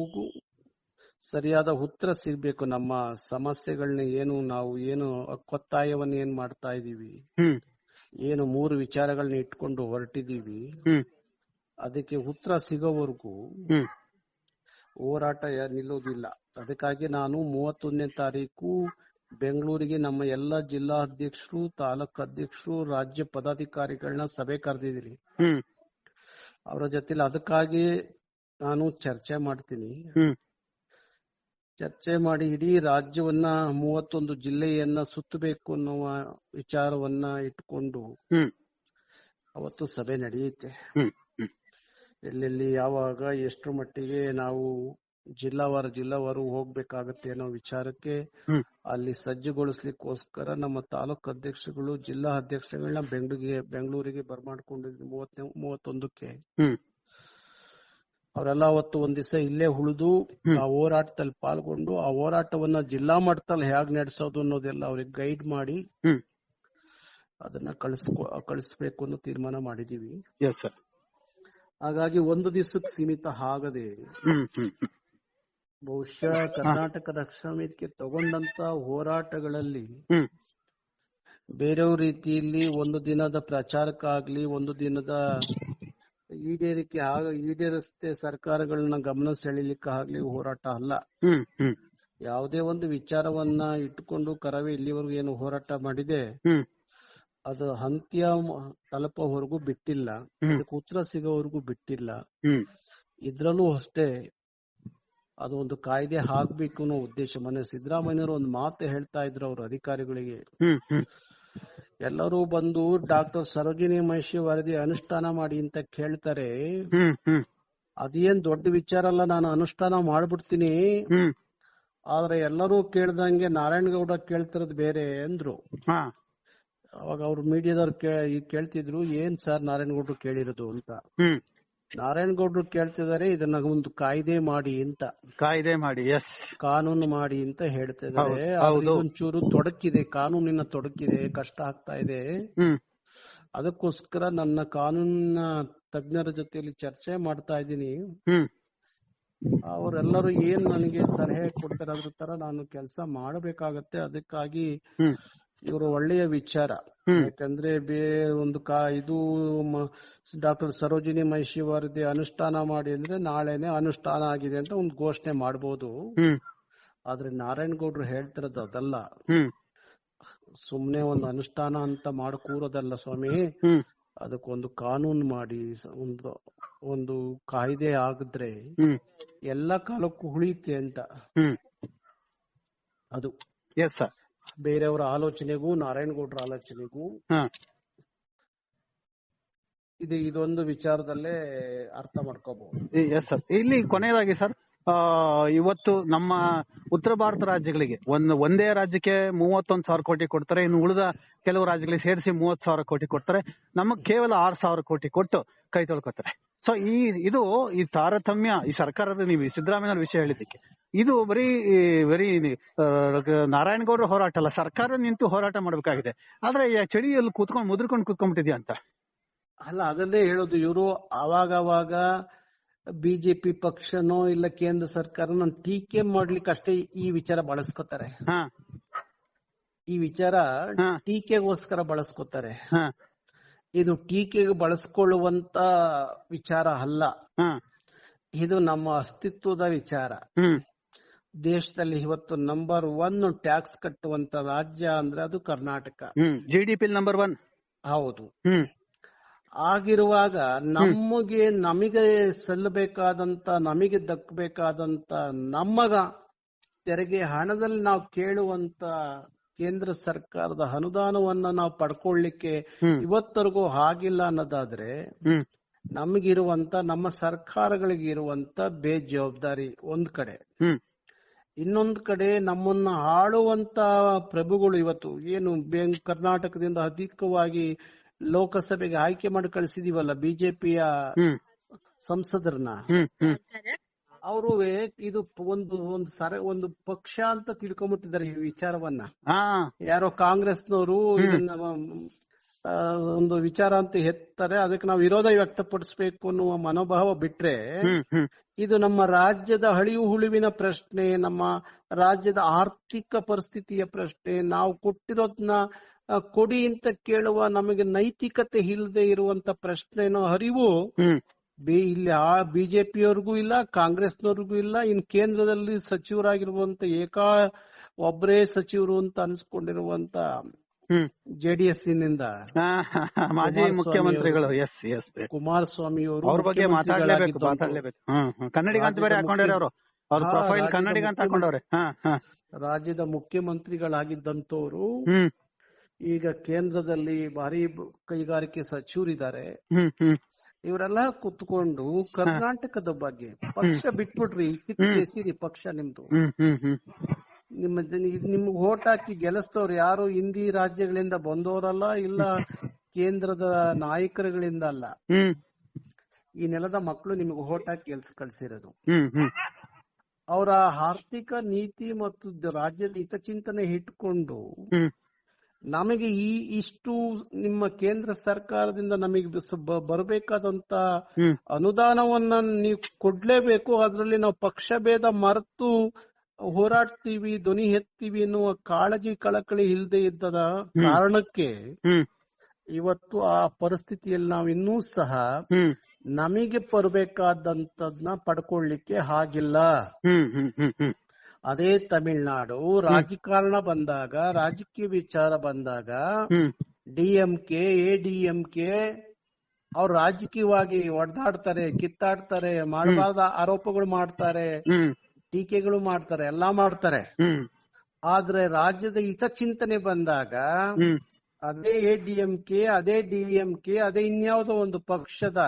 ಸರಿಯಾದ ಉತ್ತರ ಸಿಗ್ಬೇಕು. ನಮ್ಮ ಸಮಸ್ಯೆಗಳನ್ನ ಏನು ನಾವು ಏನು ಒತ್ತಾಯವನ್ನ ಏನ್ ಮಾಡ್ತಾ ಇದೀವಿ ಏನು ಮೂರು ವಿಚಾರಗಳನ್ನ ಇಟ್ಕೊಂಡು ಹೊರಟಿದೀವಿ ಹ್ಮ್. ಅದಕ್ಕೆ ಉತ್ತರ ಸಿಗೋವರೆಗೂ ಹ್ಮ್. ಹೋರಾಟ ಯ- ನಿಲ್ಲೋದಿಲ್ಲ ಅದಕ್ಕಾಗಿ ನಾನು ಮೂವತ್ತೊಂದನೇ ತಾರೀಕು ಬೆಂಗಳೂರಿಗೆ ನಮ್ಮ ಎಲ್ಲ ಜಿಲ್ಲಾ ಅಧ್ಯಕ್ಷರು ತಾಲೂಕ್ ಅಧ್ಯಕ್ಷರು ರಾಜ್ಯ ಪದಾಧಿಕಾರಿಗಳನ್ನ ಸಭೆ ಕರೆದಿದ್ದೀನಿ. ಅವರ ಜೊತೆಲಿ ಅದಕ್ಕಾಗಿ ನಾನು ಚರ್ಚೆ ಮಾಡ್ತೀನಿ. ಹ್ಮ್. ಚರ್ಚೆ ಮಾಡಿ ಇಡೀ ರಾಜ್ಯವನ್ನ ಮೂವತ್ತೊಂದು ಜಿಲ್ಲೆಯನ್ನ ಸುತ್ತಬೇಕು ಅನ್ನುವ ವಿಚಾರವನ್ನ ಇಟ್ಕೊಂಡು ಹ್ಮ್. ಅವತ್ತು ಸಭೆ ನಡೆಯುತ್ತೆ. ಎಲ್ಲೆಲ್ಲಿ ಯಾವಾಗ ಎಷ್ಟು ಮಟ್ಟಿಗೆ ನಾವು ಜಿಲ್ಲಾವಾರ ಜಿಲ್ಲಾವಾರು ಹೋಗ್ಬೇಕಾಗತ್ತೆ ಅನ್ನೋ ವಿಚಾರಕ್ಕೆ ಅಲ್ಲಿ ಸಜ್ಜುಗೊಳಿಸ್ಲಿಕ್ಕೋಸ್ಕರ ನಮ್ಮ ತಾಲೂಕ್ ಅಧ್ಯಕ್ಷಗಳು ಜಿಲ್ಲಾ ಅಧ್ಯಕ್ಷಗಳನ್ನ ಬೆಂಗಳೂರಿಗೆ ಬೆಂಗಳೂರಿಗೆ ಬರ್ಮಾಡ್ಕೊಂಡಿದ್ವಿ ಮೂವತ್ತನೇ ಮೂವತ್ತೊಂದಕ್ಕೆ. ಅವರೆಲ್ಲ ಅವತ್ತು ಒಂದ್ ದಿವಸ ಇಲ್ಲೇ ಉಳಿದು ಆ ಹೋರಾಟದಲ್ಲಿ ಪಾಲ್ಗೊಂಡು ಆ ಹೋರಾಟವನ್ನ ಜಿಲ್ಲಾ ಮಟ್ಟದಲ್ಲಿ ಹೇಗ್ ನಡೆಸೋದು ಅನ್ನೋದೆಲ್ಲ ಅವ್ರಿಗೆ ಗೈಡ್ ಮಾಡಿ ಅದನ್ನ ಕಳಿಸ್ಕೊ ಕಳಿಸ್ಬೇಕು ಅನ್ನೋ ತೀರ್ಮಾನ ಮಾಡಿದೀವಿ. ಹಾಗಾಗಿ ಒಂದು ದಿವಸಕ್ಕೆ ಸೀಮಿತ ಆಗದೆ ಬಹುಶಃ ಕರ್ನಾಟಕ ರಕ್ಷಣಾ ವೇದಿಕೆ ತಗೊಂಡಂತ ಹೋರಾಟಗಳಲ್ಲಿ ಬೇರೆಯವ್ರ ರೀತಿಯಲ್ಲಿ ಒಂದು ದಿನದ ಪ್ರಚಾರಕ್ಕಾಗ್ಲಿ ಒಂದು ದಿನದ ಈಡೇರಿಕೆ ಆಗ ಈಡೇರಿಸದೆ ಸರ್ಕಾರಗಳನ್ನ ಗಮನ ಸೆಳಿಲಿಕ್ಕಾಗ್ಲಿ ಹೋರಾಟ ಅಲ್ಲ. ಯಾವುದೇ ಒಂದು ವಿಚಾರವನ್ನ ಇಟ್ಟುಕೊಂಡು ಕರವೇ ಇಲ್ಲಿವರೆಗೂ ಏನು ಹೋರಾಟ ಮಾಡಿದೆ ಅದು ಅಂತ್ಯ ತಲುಪೋವರೆಗೂ ಬಿಟ್ಟಿಲ್ಲ. ಅದಕ್ಕೆ ಉತ್ತರ ಸಿಗೋವರೆಗೂ ಬಿಟ್ಟಿಲ್ಲ. ಇದ್ರಲ್ಲೂ ಅಷ್ಟೇ ಅದು ಒಂದು ಕಾಯ್ದೆ ಹಾಕ್ಬೇಕು ಅನ್ನೋ ಉದ್ದೇಶ. ಮೊನ್ನೆ ಸಿದ್ದರಾಮಯ್ಯನವರು ಒಂದು ಮಾತು ಹೇಳ್ತಾ ಇದ್ರು ಅವ್ರ ಅಧಿಕಾರಿಗಳಿಗೆ. ಎಲ್ಲರೂ ಬಂದು ಡಾಕ್ಟರ್ ಸರೋಜಿನಿ ಮಹಿಷಿ ವರದಿ ಅನುಷ್ಠಾನ ಮಾಡಿ ಅಂತ ಕೇಳ್ತಾರೆ. ಅದೇನ್ ದೊಡ್ಡ ವಿಚಾರ ಅಲ್ಲ ನಾನು ಅನುಷ್ಠಾನ ಮಾಡ್ಬಿಡ್ತೀನಿ. ಆದ್ರೆ ಎಲ್ಲರೂ ಕೇಳ್ದಂಗೆ ನಾರಾಯಣಗೌಡ ಕೇಳ್ತಿರೋದು ಬೇರೆ ಅಂದ್ರು. ಅವಾಗ ಅವ್ರು ಮೀಡಿಯಾದವ್ರು ಕೇಳ್ತಿದ್ರು ಏನ್ ಸರ್ ನಾರಾಯಣಗೌಡ್ರು ಕೇಳಿರೋದು ಅಂತ. ನಾರಾಯಣ ನಾರಾಯಣಗೌಡ್ರು ಕೇಳ್ತಿದಾರೆ ಇದನ್ನ ಒಂದು ಕಾಯ್ದೆ ಮಾಡಿ ಅಂತ. ಕಾಯ್ದೆ ಮಾಡಿ ಎಸ್ ಕಾನೂನು ಮಾಡಿ ಅಂತ ಹೇಳ್ತಿದ್ದಾರೆ. ಹೌದು, ಹೌದು. ಒಂಚೂರು ತೊಡಕಿದೆ ಕಾನೂನಿನ ತೊಡಕಿದೆ ಕಷ್ಟ ಆಗ್ತಾ ಇದೆ. ಅದಕ್ಕೋಸ್ಕರ ನನ್ನ ಕಾನೂನಿನ ತಜ್ಞರ ಜೊತೆಯಲ್ಲಿ ಚರ್ಚೆ ಮಾಡ್ತಾ ಇದ್ದೀನಿ. ಅವರೆಲ್ಲರೂ ಏನ್ ನನಗೆ ಸಲಹೆ ಕೊಡ್ತಾರೆ ಅದ್ರ ತರ ನಾನು ಕೆಲಸ ಮಾಡಬೇಕಾಗತ್ತೆ. ಅದಕ್ಕಾಗಿ ಇವರು ಒಳ್ಳೆಯ ವಿಚಾರ. ಯಾಕಂದ್ರೆ ಬೇ ಒಂದು ಕಾ ಇದು ಡಾಕ್ಟರ್ ಸರೋಜಿನಿ ಮಹಿಷಿ ವರದಿ ಅನುಷ್ಠಾನ ಮಾಡಿ ಅಂದ್ರೆ ನಾಳೆನೆ ಅನುಷ್ಠಾನ ಆಗಿದೆ ಅಂತ ಒಂದು ಘೋಷಣೆ ಮಾಡಬಹುದು ಆದ್ರೆ ಆದ್ರೆ ನಾರಾಯಣಗೌಡ್ರು ಹೇಳ್ತಿರೋದು ಅದಲ್ಲ. ಸುಮ್ನೆ ಒಂದು ಅನುಷ್ಠಾನ ಅಂತ ಮಾಡ್ಕೂರೋದಲ್ಲ ಸ್ವಾಮಿ. ಅದಕ್ಕೊಂದು ಕಾನೂನು ಮಾಡಿ ಒಂದು ಒಂದು ಕಾಯ್ದೆ ಆಗದ್ರೆ ಎಲ್ಲ ಕಾಲಕ್ಕೂ ಉಳಿಯುತ್ತೆ ಅಂತ. ಅದು. ಎಸ್ ಸರ್ ಬೇರೆಯವರ ಆಲೋಚನೆಗೂ ನಾರಾಯಣಗೌಡ್ರ ಆಲೋಚನೆಗೂ. ಇದು ಇದೊಂದು ವಿಚಾರದಲ್ಲೇ ಅರ್ಥ ಮಾಡ್ಕೋಬಹುದು. Yes sir. ಇಲ್ಲಿ ಕೊನೆಯದಾಗಿ ಸರ್ ಇವತ್ತು ನಮ್ಮ ಉತ್ತರ ಭಾರತ ರಾಜ್ಯಗಳಿಗೆ ಒಂದು ಒಂದೇ ರಾಜ್ಯಕ್ಕೆ ಮೂವತ್ತೊಂದು ಸಾವಿರ ಕೋಟಿ ಕೊಡ್ತಾರೆ ಇನ್ನು ಉಳಿದ ಕೆಲವು ರಾಜ್ಯಗಳಿಗೆ ಸೇರಿಸಿ ಮೂವತ್ತು ಸಾವಿರ ಕೋಟಿ ಕೊಡ್ತಾರೆ ನಮಗೆ ಕೇವಲ ಆರ್ ಸಾವಿರ ಕೋಟಿ ಕೊಟ್ಟು ಕೈ ತೊಳ್ಕೊತಾರೆ. ಸೊ ಈ ಇದು ಈ ತಾರತಮ್ಯ ಈ ಸರ್ಕಾರದ ನೀವು ಸಿದ್ದರಾಮಯ್ಯ ವಿಷಯ ಹೇಳಿದ್ದಕ್ಕೆ ಇದು ಬರೀ ಬರೀ ನಾರಾಯಣಗೌಡರ ಹೋರಾಟ ಅಲ್ಲ ಸರ್ಕಾರ ನಿಂತು ಹೋರಾಟ ಮಾಡಬೇಕಾಗಿದೆ. ಆದ್ರೆ ಚಳಿಯಲ್ಲಿ ಕೂತ್ಕೊಂಡು ಮುದ್ರಕೊಂಡು ಕೂತ್ಕೊಂಡ್ಬಿಟ್ಟಿದ್ಯಾ ಅಂತ? ಅಲ್ಲ ಅದನ್ನೇ ಹೇಳೋದು ಇವರು ಅವಾಗವಾಗ ಅವಾಗ ಬಿಜೆಪಿ ಪಕ್ಷನೋ ಇಲ್ಲ ಕೇಂದ್ರ ಸರ್ಕಾರನ ಟೀಕೆ ಮಾಡ್ಲಿಕ್ಕೆ ಅಷ್ಟೇ ಈ ವಿಚಾರ ಬಳಸ್ಕೊತಾರೆ. ಈ ವಿಚಾರ. ಟೀಕೆಗೋಸ್ಕರ ಬಳಸ್ಕೊತಾರೆ. ಇದು ಟೀಕೆಗೆ ಬಳಸ್ಕೊಳ್ಳುವಂತ ವಿಚಾರ ಅಲ್ಲ. ಇದು ನಮ್ಮ ಅಸ್ತಿತ್ವದ ವಿಚಾರ. ಹ್ಮ್. ದೇಶದಲ್ಲಿ ಇವತ್ತು ನಂಬರ್ ಒನ್ ಟ್ಯಾಕ್ಸ್ ಕಟ್ಟುವಂತ ರಾಜ್ಯ ಅಂದ್ರೆ ಅದು Karnataka. G D P number one ಹೌದು. ಆಗಿರುವಾಗ ನಮಗೆ ನಮಗೆ ಸಲ್ಲಬೇಕಾದಂತ ನಮಗೆ ದಕ್ಕಬೇಕಾದಂತ ನಮ್ಮಗ ತೆರಿಗೆ ಹಣದಲ್ಲಿ ನಾವು ಕೇಳುವಂತ ಕೇಂದ್ರ ಸರ್ಕಾರದ ಅನುದಾನವನ್ನ ನಾವು ಪಡ್ಕೊಳ್ಳಿಕ್ಕೆ. ಇವತ್ತರೆಗೂ ಆಗಿಲ್ಲ ಅನ್ನೋದಾದ್ರೆ ನಮಗಿರುವಂತ ನಮ್ಮ ಸರ್ಕಾರಗಳಿಗೆ ಇರುವಂತ ಬೇಜವಾಬ್ದಾರಿ ಒಂದ್ ಕಡೆ. ಇನ್ನೊಂದ್ ಕಡೆ ನಮ್ಮನ್ನ ಆಳುವಂತ ಪ್ರಭುಗಳು ಇವತ್ತು ಏನು ಕರ್ನಾಟಕದಿಂದ ಅಧಿಕವಾಗಿ ಲೋಕಸಭೆಗೆ ಆಯ್ಕೆ ಮಾಡಿ ಕಳಿಸಿದೀವಲ್ಲ ಬಿಜೆಪಿಯ ಸಂಸದರನ್ನ. ಅವರು ಇದು ಒಂದು ಒಂದು ಸರ ಒಂದು ಪಕ್ಷ ಅಂತ ತಿಳ್ಕೊಂಬಿಟ್ಟಿದ್ದಾರೆ ಈ ವಿಚಾರವನ್ನ. ಯಾರೋ ಕಾಂಗ್ರೆಸ್ನವರು ಇದನ್ನ ಒಂದು ವಿಚಾರ ಅಂತ ಎತ್ತಾರೆ ಅದಕ್ಕೆ ನಾವು ವಿರೋಧ ವ್ಯಕ್ತಪಡಿಸಬೇಕು ಅನ್ನುವ ಮನೋಭಾವ ಬಿಟ್ರೆ ಇದು ನಮ್ಮ ರಾಜ್ಯದ ಹಳಿವು ಹುಳುವಿನ ಪ್ರಶ್ನೆ ನಮ್ಮ ರಾಜ್ಯದ ಆರ್ಥಿಕ ಪರಿಸ್ಥಿತಿಯ ಪ್ರಶ್ನೆ. ನಾವು ಕೊಟ್ಟಿರೋದ್ನ ಕೊಡಿ ಅಂತ ಕೇಳುವ ನಮಗೆ ನೈತಿಕತೆ ಇಲ್ಲದೆ ಇರುವಂತ ಪ್ರಶ್ನೆನೋ ಅರಿವು ಬಿ- ಇಲ್ಲಿ ಆ ಬಿಜೆಪಿಯವ್ರಿಗೂ ಇಲ್ಲ ಕಾಂಗ್ರೆಸ್ನವ್ರಿಗೂ ಇಲ್ಲ. ಇನ್ ಕೇಂದ್ರದಲ್ಲಿ ಸಚಿವರಾಗಿರುವಂತ ಏಕಾ ಒಬ್ಬರೇ ಸಚಿವರು ಅಂತ ಅನ್ಸ್ಕೊಂಡಿರುವಂತ ಜೆಡಿಎಸ್ನಿಂದ ಮಾಜಿ ಮುಖ್ಯಮಂತ್ರಿಗಳು ಎಸ್ ಎಸ್ ಕುಮಾರಸ್ವಾಮಿ ಅವರು ಅವ್ರ ಬಗ್ಗೆ ಮಾತಾಡಲೇಬೇಕು ಮಾತಾಡಲೇಬೇಕು. ಕನ್ನಡಿಗ ಅಂತ ಬೇರೆ ಹಾಕೊಂಡವ್ರೆ ಅವರು. ಅವ್ರ ಪ್ರೊಫೈಲ್ ಕನ್ನಡಿಗ ಅಂತ ಹಾಕೊಂಡವ್ರೆ. ರಾಜ್ಯದ ಮುಖ್ಯಮಂತ್ರಿಗಳಾಗಿದ್ದಂತವ್ರು ಈಗ ಕೇಂದ್ರದಲ್ಲಿ ಭಾರಿ ಕೈಗಾರಿಕೆ ಸಚಿವರಿದ್ದಾರೆ. ಇವರೆಲ್ಲ ಕುತ್ಕೊಂಡು ಕರ್ನಾಟಕದ ಬಗ್ಗೆ ಪಕ್ಷ ಬಿಟ್ಬಿಡ್ರಿ ಕಿತ್ತೆಸಿರಿ ಪಕ್ಷ ನಿಮ್ದು. ನಿಮ್ಮ ಜನ ಇದ್ ನಿಮ್ಗ್ ಓಟ್ ಹಾಕಿ ಗೆಲ್ಲಿಸ್ತವ್ರು ಯಾರು ಹಿಂದಿ ರಾಜ್ಯಗಳಿಂದ ಬಂದವರಲ್ಲ ಇಲ್ಲ <laughs> ಕೇಂದ್ರದ ನಾಯಕರುಗಳಿಂದ ಅಲ್ಲ? ಈ ನೆಲದ ಮಕ್ಕಳು ನಿಮಗೆ ಓಟ್ ಹಾಕಿ ಗೆಲ್ಸ್ ಕಳ್ಸಿರೋದು. ಅವರ ಆರ್ಥಿಕ ನೀತಿ ಮತ್ತು ರಾಜ್ಯದ ಹಿತಚಿಂತನೆ ಇಟ್ಕೊಂಡು ನಮಗೆ ಈ ಇಷ್ಟು ನಿಮ್ಮ ಕೇಂದ್ರ ಸರ್ಕಾರದಿಂದ ನಮಗೆ ಬರಬೇಕಾದಂತ ಅನುದಾನವನ್ನ ನೀವು ಕೊಡ್ಲೇಬೇಕು. ಅದರಲ್ಲಿ ನಾವು ಪಕ್ಷ ಭೇದ ಮರೆತು ಹೋರಾಡ್ತೀವಿ ಧ್ವನಿ ಎತ್ತೀವಿ ಎನ್ನುವ ಕಾಳಜಿ ಕಳಕಳಿ ಇಲ್ಲದೆ ಇದ್ದದ ಕಾರಣಕ್ಕೆ ಇವತ್ತು ಆ ಪರಿಸ್ಥಿತಿಯಲ್ಲಿ ನಾವು ಇನ್ನೂ ಸಹ ನಮಗೆ ಬರಬೇಕಾದಂತದ್ನ ಪಡ್ಕೊಳ್ಳಿಕ್ಕೆ ಆಗಿಲ್ಲ. ಅದೇ ತಮಿಳ್ನಾಡು. ರಾಜಕಾರಣ ಬಂದಾಗ ರಾಜಕೀಯ ವಿಚಾರ ಬಂದಾಗ ಹ್ಮ್. ಡಿಎಂಕೆ ಎಡಿಎಂಕೆ ಅವ್ರು ರಾಜಕೀಯವಾಗಿ ಒಡ್ದಾಡ್ತಾರೆ ಕಿತ್ತಾಡ್ತಾರೆ ಮಾಡಬಾರ್ದ ಆರೋಪಗಳು ಮಾಡ್ತಾರೆ. ಟೀಕೆಗಳು ಮಾಡ್ತಾರೆ ಎಲ್ಲಾ ಮಾಡ್ತಾರೆ. ಆದ್ರೆ ರಾಜ್ಯದ ಹಿತ ಚಿಂತನೆ ಬಂದಾಗ ಅದೇ ಎಡಿಎಂಕೆ ಅದೇ ಡಿಎಂಕೆ ಅದೇ ಇನ್ಯಾವುದೋ ಒಂದು ಪಕ್ಷದ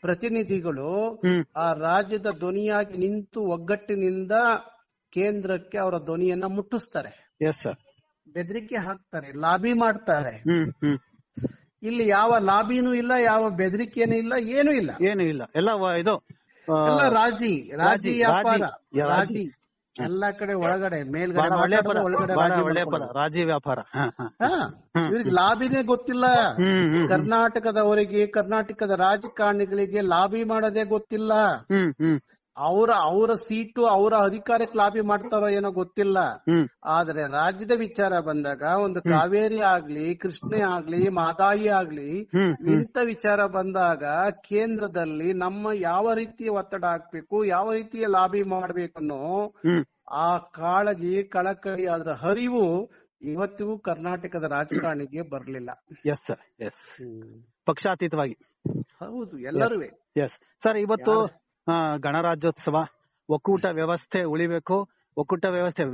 ಪ್ರತಿನಿಧಿಗಳು ಆ ರಾಜ್ಯದ ಧ್ವನಿಯಾಗಿ ನಿಂತು ಒಗ್ಗಟ್ಟಿನಿಂದ ಕೇಂದ್ರಕ್ಕೆ ಅವರ ಧ್ವನಿಯನ್ನ ಮುಟ್ಟಿಸ್ತಾರೆ. ಬೆದರಿಕೆ ಹಾಕ್ತಾರೆ ಲಾಬಿ ಮಾಡ್ತಾರೆ. ಇಲ್ಲಿ ಯಾವ ಲಾಬಿನೂ ಇಲ್ಲ ಯಾವ ಬೆದರಿಕೆನೂ ಇಲ್ಲ ಏನೂ ಇಲ್ಲ. ಏನು ಇಲ್ಲ. ಎಲ್ಲ ಇದು ಎಲ್ಲ ರಾಜಿ ರಾಜಿ ರಾಜಿ, ವ್ಯಾಪಾರ ರಾಜಿ, ರಾಜಿ. ಎಲ್ಲಾ ಕಡೆ ಒಳಗಡೆ ಮೇಲ್ಗಡೆ ಒಳ್ಳೆ ಒಳಗಡೆ ಒಳ್ಳೆ ಪದ ರಾಜಿ ವ್ಯಾಪಾರ. ಇವ್ರಿಗೆ ಲಾಬಿನೇ ಗೊತ್ತಿಲ್ಲ. ಕರ್ನಾಟಕದವರಿಗೆ ಕರ್ನಾಟಕದ ರಾಜಕಾರಣಿಗಳಿಗೆ ಲಾಬಿ ಮಾಡೋದೇ ಗೊತ್ತಿಲ್ಲ. ಅವರ ಅವರ ಸೀಟು ಅವರ ಅಧಿಕಾರಕ್ಕೆ ಲಾಭಿ ಮಾಡ್ತಾರೋ ಏನೋ ಗೊತ್ತಿಲ್ಲ. ಆದ್ರೆ ರಾಜ್ಯದ ವಿಚಾರ ಬಂದಾಗ ಒಂದು ಕಾವೇರಿ ಆಗ್ಲಿ ಕೃಷ್ಣೆ ಆಗ್ಲಿ ಮಾದಾಯಿ ಆಗ್ಲಿ ಇಂಥ ವಿಚಾರ ಬಂದಾಗ ಕೇಂದ್ರದಲ್ಲಿ ನಮ್ಮ ಯಾವ ರೀತಿಯ ಒತ್ತಡ ಹಾಕ್ಬೇಕು ಯಾವ ರೀತಿಯ ಲಾಭಿ ಮಾಡ್ಬೇಕನ್ನೋ ಆ ಕಾಳಜಿ ಕಳಕಳಿ ಅದರ ಹರಿವು ಇವತ್ತಿಗೂ ಕರ್ನಾಟಕದ ರಾಜಕಾರಣಿಗೆ ಬರ್ಲಿಲ್ಲ. ಎಸ್ ಸರ್ ಎಸ್ ಪಕ್ಷಾತೀತವಾಗಿ. ಹೌದು ಎಲ್ಲರೂ ಎಸ್ ಸರ್ ಇವತ್ತು ಗಣರಾಜ್ಯೋತ್ಸವ ಒಕ್ಕೂಟ ವ್ಯವಸ್ಥೆ ಉಳಿಬೇಕು. ಒಕ್ಕೂಟ ವ್ಯವಸ್ಥೆ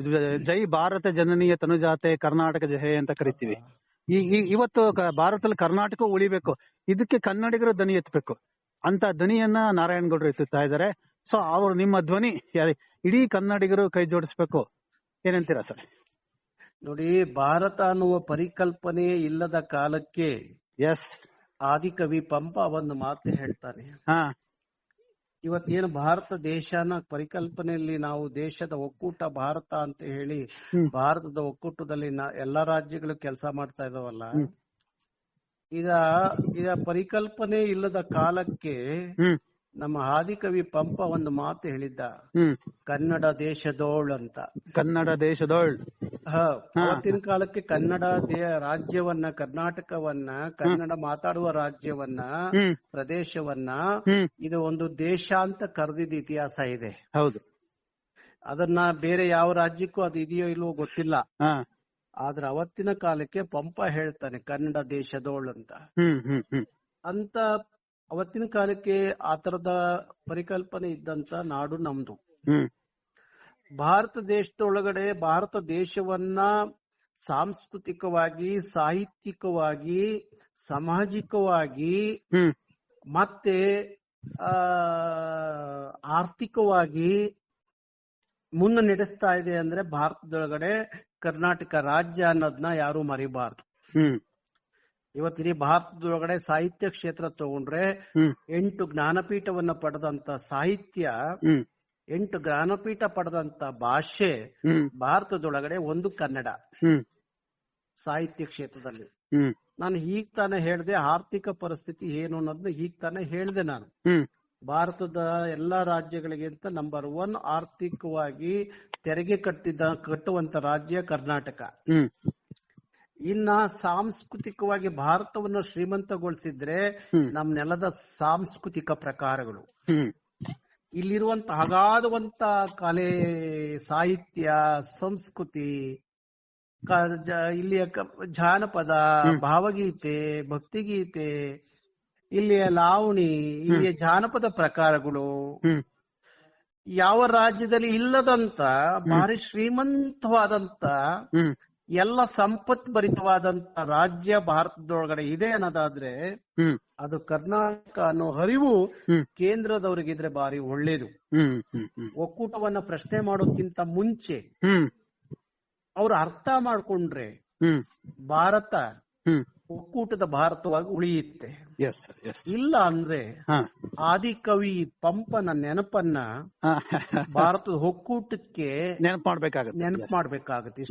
ಜೈ ಭಾರತ ಜನನೀಯ ತನುಜಾತೆ ಕರ್ನಾಟಕ ಜಯ ಅಂತ ಕರಿತೀವಿ. ಈ ಇವತ್ತು ಭಾರತದಲ್ಲಿ ಕರ್ನಾಟಕ ಉಳಿಬೇಕು. ಇದಕ್ಕೆ ಕನ್ನಡಿಗರು ಧ್ವನಿ ಎತ್ತಬೇಕು. ಅಂತ ಧ್ವನಿಯನ್ನ ನಾರಾಯಣಗೌಡರು ಎತ್ತುತ್ತಾ ಇದ್ದಾರೆ. ಸೊ ಅವರು ನಿಮ್ಮ ಧ್ವನಿ ಇಡೀ ಕನ್ನಡಿಗರು ಕೈ ಜೋಡಿಸ್ಬೇಕು. ಏನಂತೀರಾ ಸರ್? ನೋಡಿ ಭಾರತ ಅನ್ನುವ ಪರಿಕಲ್ಪನೆ ಇಲ್ಲದ ಕಾಲಕ್ಕೆ ಎಸ್ ಆದಿಕವಿ ಪಂಪ ಒಂದು ಮಾತು ಹೇಳ್ತಾನೆ. ಹಾ. ಇವತ್ತೇನು ಭಾರತ ದೇಶನ ಪರಿಕಲ್ಪನೆಯಲ್ಲಿ ನಾವು ದೇಶದ ಒಕ್ಕೂಟ ಭಾರತ ಅಂತ ಹೇಳಿ ಭಾರತದ ಒಕ್ಕೂಟದಲ್ಲಿ ಎಲ್ಲಾ ರಾಜ್ಯಗಳು ಕೆಲಸ ಮಾಡ್ತಾ ಇದಾವಲ್ಲ. ಇದ ಇದ ಪರಿಕಲ್ಪನೆ ಇಲ್ಲದ ಕಾಲಕ್ಕೆ ನಮ್ಮ ಆದಿಕವಿ ಪಂಪ ಒಂದು ಮಾತು ಹೇಳಿದ್ದ. ಕನ್ನಡ ದೇಶದೋಳ್ ಅಂತ. ಕನ್ನಡ ದೇಶದೊಳ್. ಅವತ್ತಿನ ಕಾಲಕ್ಕೆ ಕನ್ನಡ ದೇ- ರಾಜ್ಯವನ್ನ ಕರ್ನಾಟಕವನ್ನ ಕನ್ನಡ ಮಾತಾಡುವ ರಾಜ್ಯವನ್ನ ಪ್ರದೇಶವನ್ನ ಇದು ಒಂದು ದೇಶ ಅಂತ ಕರೆದಿದ್ದ ಇತಿಹಾಸ ಇದೆ. ಹೌದು. ಅದನ್ನ ಬೇರೆ ಯಾವ ರಾಜ್ಯಕ್ಕೂ ಅದು ಇದೆಯೋ ಇಲ್ವೋ ಗೊತ್ತಿಲ್ಲ. ಆದ್ರೆ ಅವತ್ತಿನ ಕಾಲಕ್ಕೆ ಪಂಪ ಹೇಳ್ತಾನೆ ಕನ್ನಡ ದೇಶದೋಳು ಅಂತ. ಅಂತ ಅವತ್ತಿನ ಕಾಲಕ್ಕೆ ಆ ತರದ ಪರಿಕಲ್ಪನೆ ಇದ್ದಂತ ನಾಡು ನಮ್ದು. ಭಾರತ ದೇಶದೊಳಗಡೆ ಭಾರತ ದೇಶವನ್ನ ಸಾಂಸ್ಕೃತಿಕವಾಗಿ ಸಾಹಿತ್ಯಿಕವಾಗಿ ಸಾಮಾಜಿಕವಾಗಿ ಮತ್ತೆ ಆ ಆರ್ಥಿಕವಾಗಿ ಮುನ್ನ ನಡೆಸ್ತಾ ಇದೆ ಅಂದ್ರೆ ಭಾರತದೊಳಗಡೆ ಕರ್ನಾಟಕ ರಾಜ್ಯ ಅನ್ನೋದನ್ನ ಯಾರು ಮರಿಬಾರ್ದು. ಹ್ಮ್. ಇವತ್ತಿಡೀ ಭಾರತದೊಳಗಡೆ ಸಾಹಿತ್ಯ ಕ್ಷೇತ್ರ ತಗೊಂಡ್ರೆ ಎಂಟು ಜ್ಞಾನಪೀಠವನ್ನ ಪಡೆದಂತ ಸಾಹಿತ್ಯ ಎಂಟು ಜ್ಞಾನಪೀಠ ಪಡೆದಂತ ಭಾಷೆ ಭಾರತದೊಳಗಡೆ ಒಂದು ಕನ್ನಡ. ಸಾಹಿತ್ಯ ಕ್ಷೇತ್ರದಲ್ಲಿ. ನಾನು ಈಗ ತಾನೇ ಹೇಳ್ದೆ ಆರ್ಥಿಕ ಪರಿಸ್ಥಿತಿ ಏನು ಅನ್ನೋದನ್ನ ಈಗ ತಾನೇ ಹೇಳ್ದೆ ನಾನು. ಭಾರತದ ಎಲ್ಲಾ ರಾಜ್ಯಗಳಿಗಿಂತ ನಂಬರ್ ಒನ್ ಆರ್ಥಿಕವಾಗಿ ತೆರಿಗೆ ಕಟ್ಟಿದ ಕಟ್ಟುವಂತ ರಾಜ್ಯ ಕರ್ನಾಟಕ. ಇನ್ನ ಸಾಂಸ್ಕೃತಿಕವಾಗಿ ಭಾರತವನ್ನು ಶ್ರೀಮಂತಗೊಳಿಸಿದ್ರೆ. ನಮ್ ನೆಲದ ಸಾಂಸ್ಕೃತಿಕ ಪ್ರಕಾರಗಳು. ಇಲ್ಲಿರುವಂತ ಅಗಾಧವಂತ ಕಲೆ ಸಾಹಿತ್ಯ ಸಂಸ್ಕೃತಿ ಇಲ್ಲಿಯ ಜಾನಪದ ಭಾವಗೀತೆ ಭಕ್ತಿಗೀತೆ ಇಲ್ಲಿಯ ಲಾವಣಿ ಇಲ್ಲಿಯ ಜಾನಪದ ಪ್ರಕಾರಗಳು ಯಾವ ರಾಜ್ಯದಲ್ಲಿ ಇಲ್ಲದಂತ ಭಾರಿ ಶ್ರೀಮಂತವಾದಂತ ಎಲ್ಲ ಸಂಪತ್ ಭರಿತವಾದಂತ ರಾಜ್ಯ ಭಾರತದೊಳಗಡೆ ಇದೆ ಅನ್ನೋದಾದ್ರೆ ಅದು ಕರ್ನಾಟಕ ಅನ್ನೋ ಹರಿವು. ಕೇಂದ್ರದವರಿಗಿದ್ರೆ ಬಾರಿ ಒಳ್ಳೇದು. ಒಕ್ಕೂಟವನ್ನ ಪ್ರಶ್ನೆ ಮಾಡೋದ್ಕಿಂತ ಮುಂಚೆ ಅವ್ರು ಅರ್ಥ ಮಾಡ್ಕೊಂಡ್ರೆ ಭಾರತ ಒಕ್ಕೂಟದ ಭಾರತವಾಗಿ ಉಳಿಯುತ್ತೆ. ಇಲ್ಲ ಅಂದ್ರೆ ಹಾ. ಆದಿಕವಿ ಪಂಪನ ನೆನಪನ್ನ ಭಾರತದ ಒಕ್ಕೂಟಕ್ಕೆ ನೆನಪು ಮಾಡ್ಬೇಕಾಗತ್ತೆ. ನೆನಪು ಮಾಡ್ಬೇಕಾಗತ್ತೆ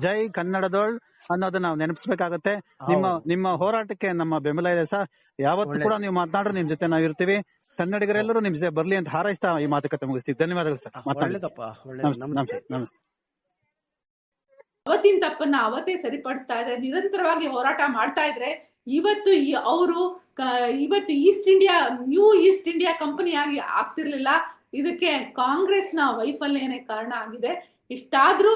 ಜೈ ಕನ್ನಡದೋಳ್ ಅನ್ನೋದನ್ನ ನಾವು ನೆನಪಿಸ್ಬೇಕಾಗತ್ತೆ. ನಿಮ್ಮ ನಿಮ್ಮ ಹೋರಾಟಕ್ಕೆ ನಮ್ಮ ಬೆಂಬಲ ಇದೆ ಸರ್ ಯಾವತ್ತು ಕೂಡ ನೀವು ಮಾತನಾಡ್ರೆ ನಿಮ್ ಜೊತೆ ನಾವು ಇರ್ತೀವಿ. ಕನ್ನಡಿಗರೆಲ್ಲರೂ ನಿಮ್ ಜೊತೆ ಬರ್ಲಿ ಅಂತ ಹಾರೈಸ್ತಾ ಈ ಮಾತುಕತೆ ಮುಗಿಸ್ತೀವಿ. ಧನ್ಯವಾದಗಳು ಸರ್ ನಮಸ್ತೆ. ನಮಸ್ತೆ. ಅವತ್ತಿನ ತಪ್ಪನ್ನ ಅವತ್ತೇ ಸರಿಪಡಿಸ್ತಾ ಇದ್ರೆ ನಿರಂತರವಾಗಿ ಹೋರಾಟ ಮಾಡ್ತಾ ಇದ್ರೆ ಇವತ್ತು ಅವರು ಇವತ್ತು East India, New East India company ಆಗಿ ಆಗ್ತಿರ್ಲಿಲ್ಲ. ಇದಕ್ಕೆ ಕಾಂಗ್ರೆಸ್ನ ವೈಫಲ್ಯನೇ ಕಾರಣ ಆಗಿದೆ. ಇಷ್ಟಾದ್ರೂ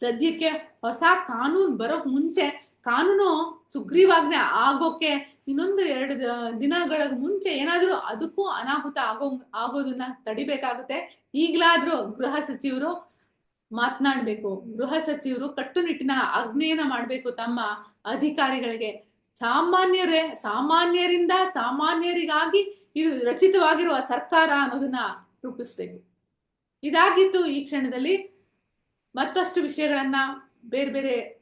ಸದ್ಯಕ್ಕೆ ಹೊಸ ಕಾನೂನು ಬರೋಕ್ ಮುಂಚೆ ಕಾನೂನು ಸುಗ್ರೀವಾಜ್ಞೆ ಆಗೋಕೆ ಇನ್ನೊಂದು ಎರಡು ದಿನಗಳ ಮುಂಚೆ ಏನಾದ್ರೂ ಅದಕ್ಕೂ ಅನಾಹುತ ಆಗೋ, ಆಗೋದನ್ನ ತಡಿಬೇಕಾಗುತ್ತೆ. ಈಗ್ಲಾದ್ರೂ ಗೃಹ ಸಚಿವರು ಮಾತನಾಡ್ಬೇಕು. ಗೃಹ ಸಚಿವರು ಕಟ್ಟುನಿಟ್ಟಿನ ಆಜ್ಞೆಯನ್ನ ಮಾಡ್ಬೇಕು ತಮ್ಮ ಅಧಿಕಾರಿಗಳಿಗೆ. ಸಾಮಾನ್ಯರೇ, ಸಾಮಾನ್ಯರಿಂದ ಸಾಮಾನ್ಯರಿಗಾಗಿ ಇದು ರಚಿತವಾಗಿರುವ ಸರ್ಕಾರ ಅನ್ನೋದನ್ನ ರೂಪಿಸ್ಬೇಕು. ಇದಾಗಿತ್ತು ಈ ಕ್ಷಣದಲ್ಲಿ ಮತ್ತಷ್ಟು ವಿಷಯಗಳನ್ನ ಬೇರೆ ಬೇರೆ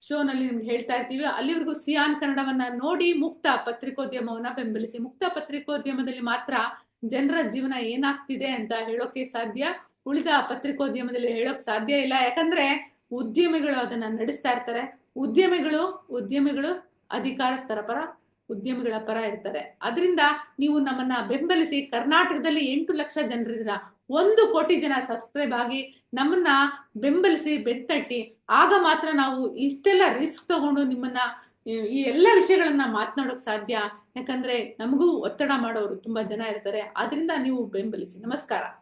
ಶೋನಲ್ಲಿ ನಿಮ್ಗೆ ಹೇಳ್ತಾ ಇರ್ತೀವಿ. ಅಲ್ಲಿವರೆಗೂ ಸಿಯಾನ್ ಕನ್ನಡವನ್ನ ನೋಡಿ ಮುಕ್ತ ಪತ್ರಿಕೋದ್ಯಮವನ್ನ ಬೆಂಬಲಿಸಿ. ಮುಕ್ತ ಪತ್ರಿಕೋದ್ಯಮದಲ್ಲಿ ಮಾತ್ರ ಜನರ ಜೀವನ ಏನಾಗ್ತಿದೆ ಅಂತ ಹೇಳೋಕೆ ಸಾಧ್ಯ? ಉಳಿದ ಪತ್ರಿಕೋದ್ಯಮದಲ್ಲಿ ಹೇಳೋಕ್ ಸಾಧ್ಯ ಇಲ್ಲ. ಯಾಕಂದ್ರೆ ಉದ್ಯಮಿಗಳು ಅದನ್ನ ನಡೆಸ್ತಾ ಇರ್ತಾರೆ. ಉದ್ಯಮಿಗಳು ಉದ್ಯಮಿಗಳು ಅಧಿಕಾರಸ್ಥರ ಪರ, ಉದ್ಯಮಿಗಳ ಪರ ಇರ್ತಾರೆ. ಅದರಿಂದ ನೀವು ನಮ್ಮನ್ನ ಬೆಂಬಲಿಸಿ ಕರ್ನಾಟಕದಲ್ಲಿ ಎಂಟು ಲಕ್ಷ ಜನರಿದ್ದೀರಾ? ಒಂದು ಕೋಟಿ ಜನ ಸಬ್ಸ್ಕ್ರೈಬ್ ಆಗಿ ನಮ್ಮನ್ನ ಬೆಂಬಲಿಸಿ ಬೆತ್ತಟ್ಟಿ ಆಗ ಮಾತ್ರ ನಾವು ಇಷ್ಟೆಲ್ಲ ರಿಸ್ಕ್ ತಗೊಂಡು ನಿಮ್ಮನ್ನ ಈ- ಎಲ್ಲ ವಿಷಯಗಳನ್ನ ಮಾತನಾಡೋಕ್ ಸಾಧ್ಯ? ಯಾಕಂದ್ರೆ ನಮಗೂ ಒತ್ತಡ ಮಾಡೋರು ತುಂಬಾ ಜನ ಇರ್ತಾರೆ. ಆದ್ರಿಂದ ನೀವು ಬೆಂಬಲಿಸಿ. ನಮಸ್ಕಾರ.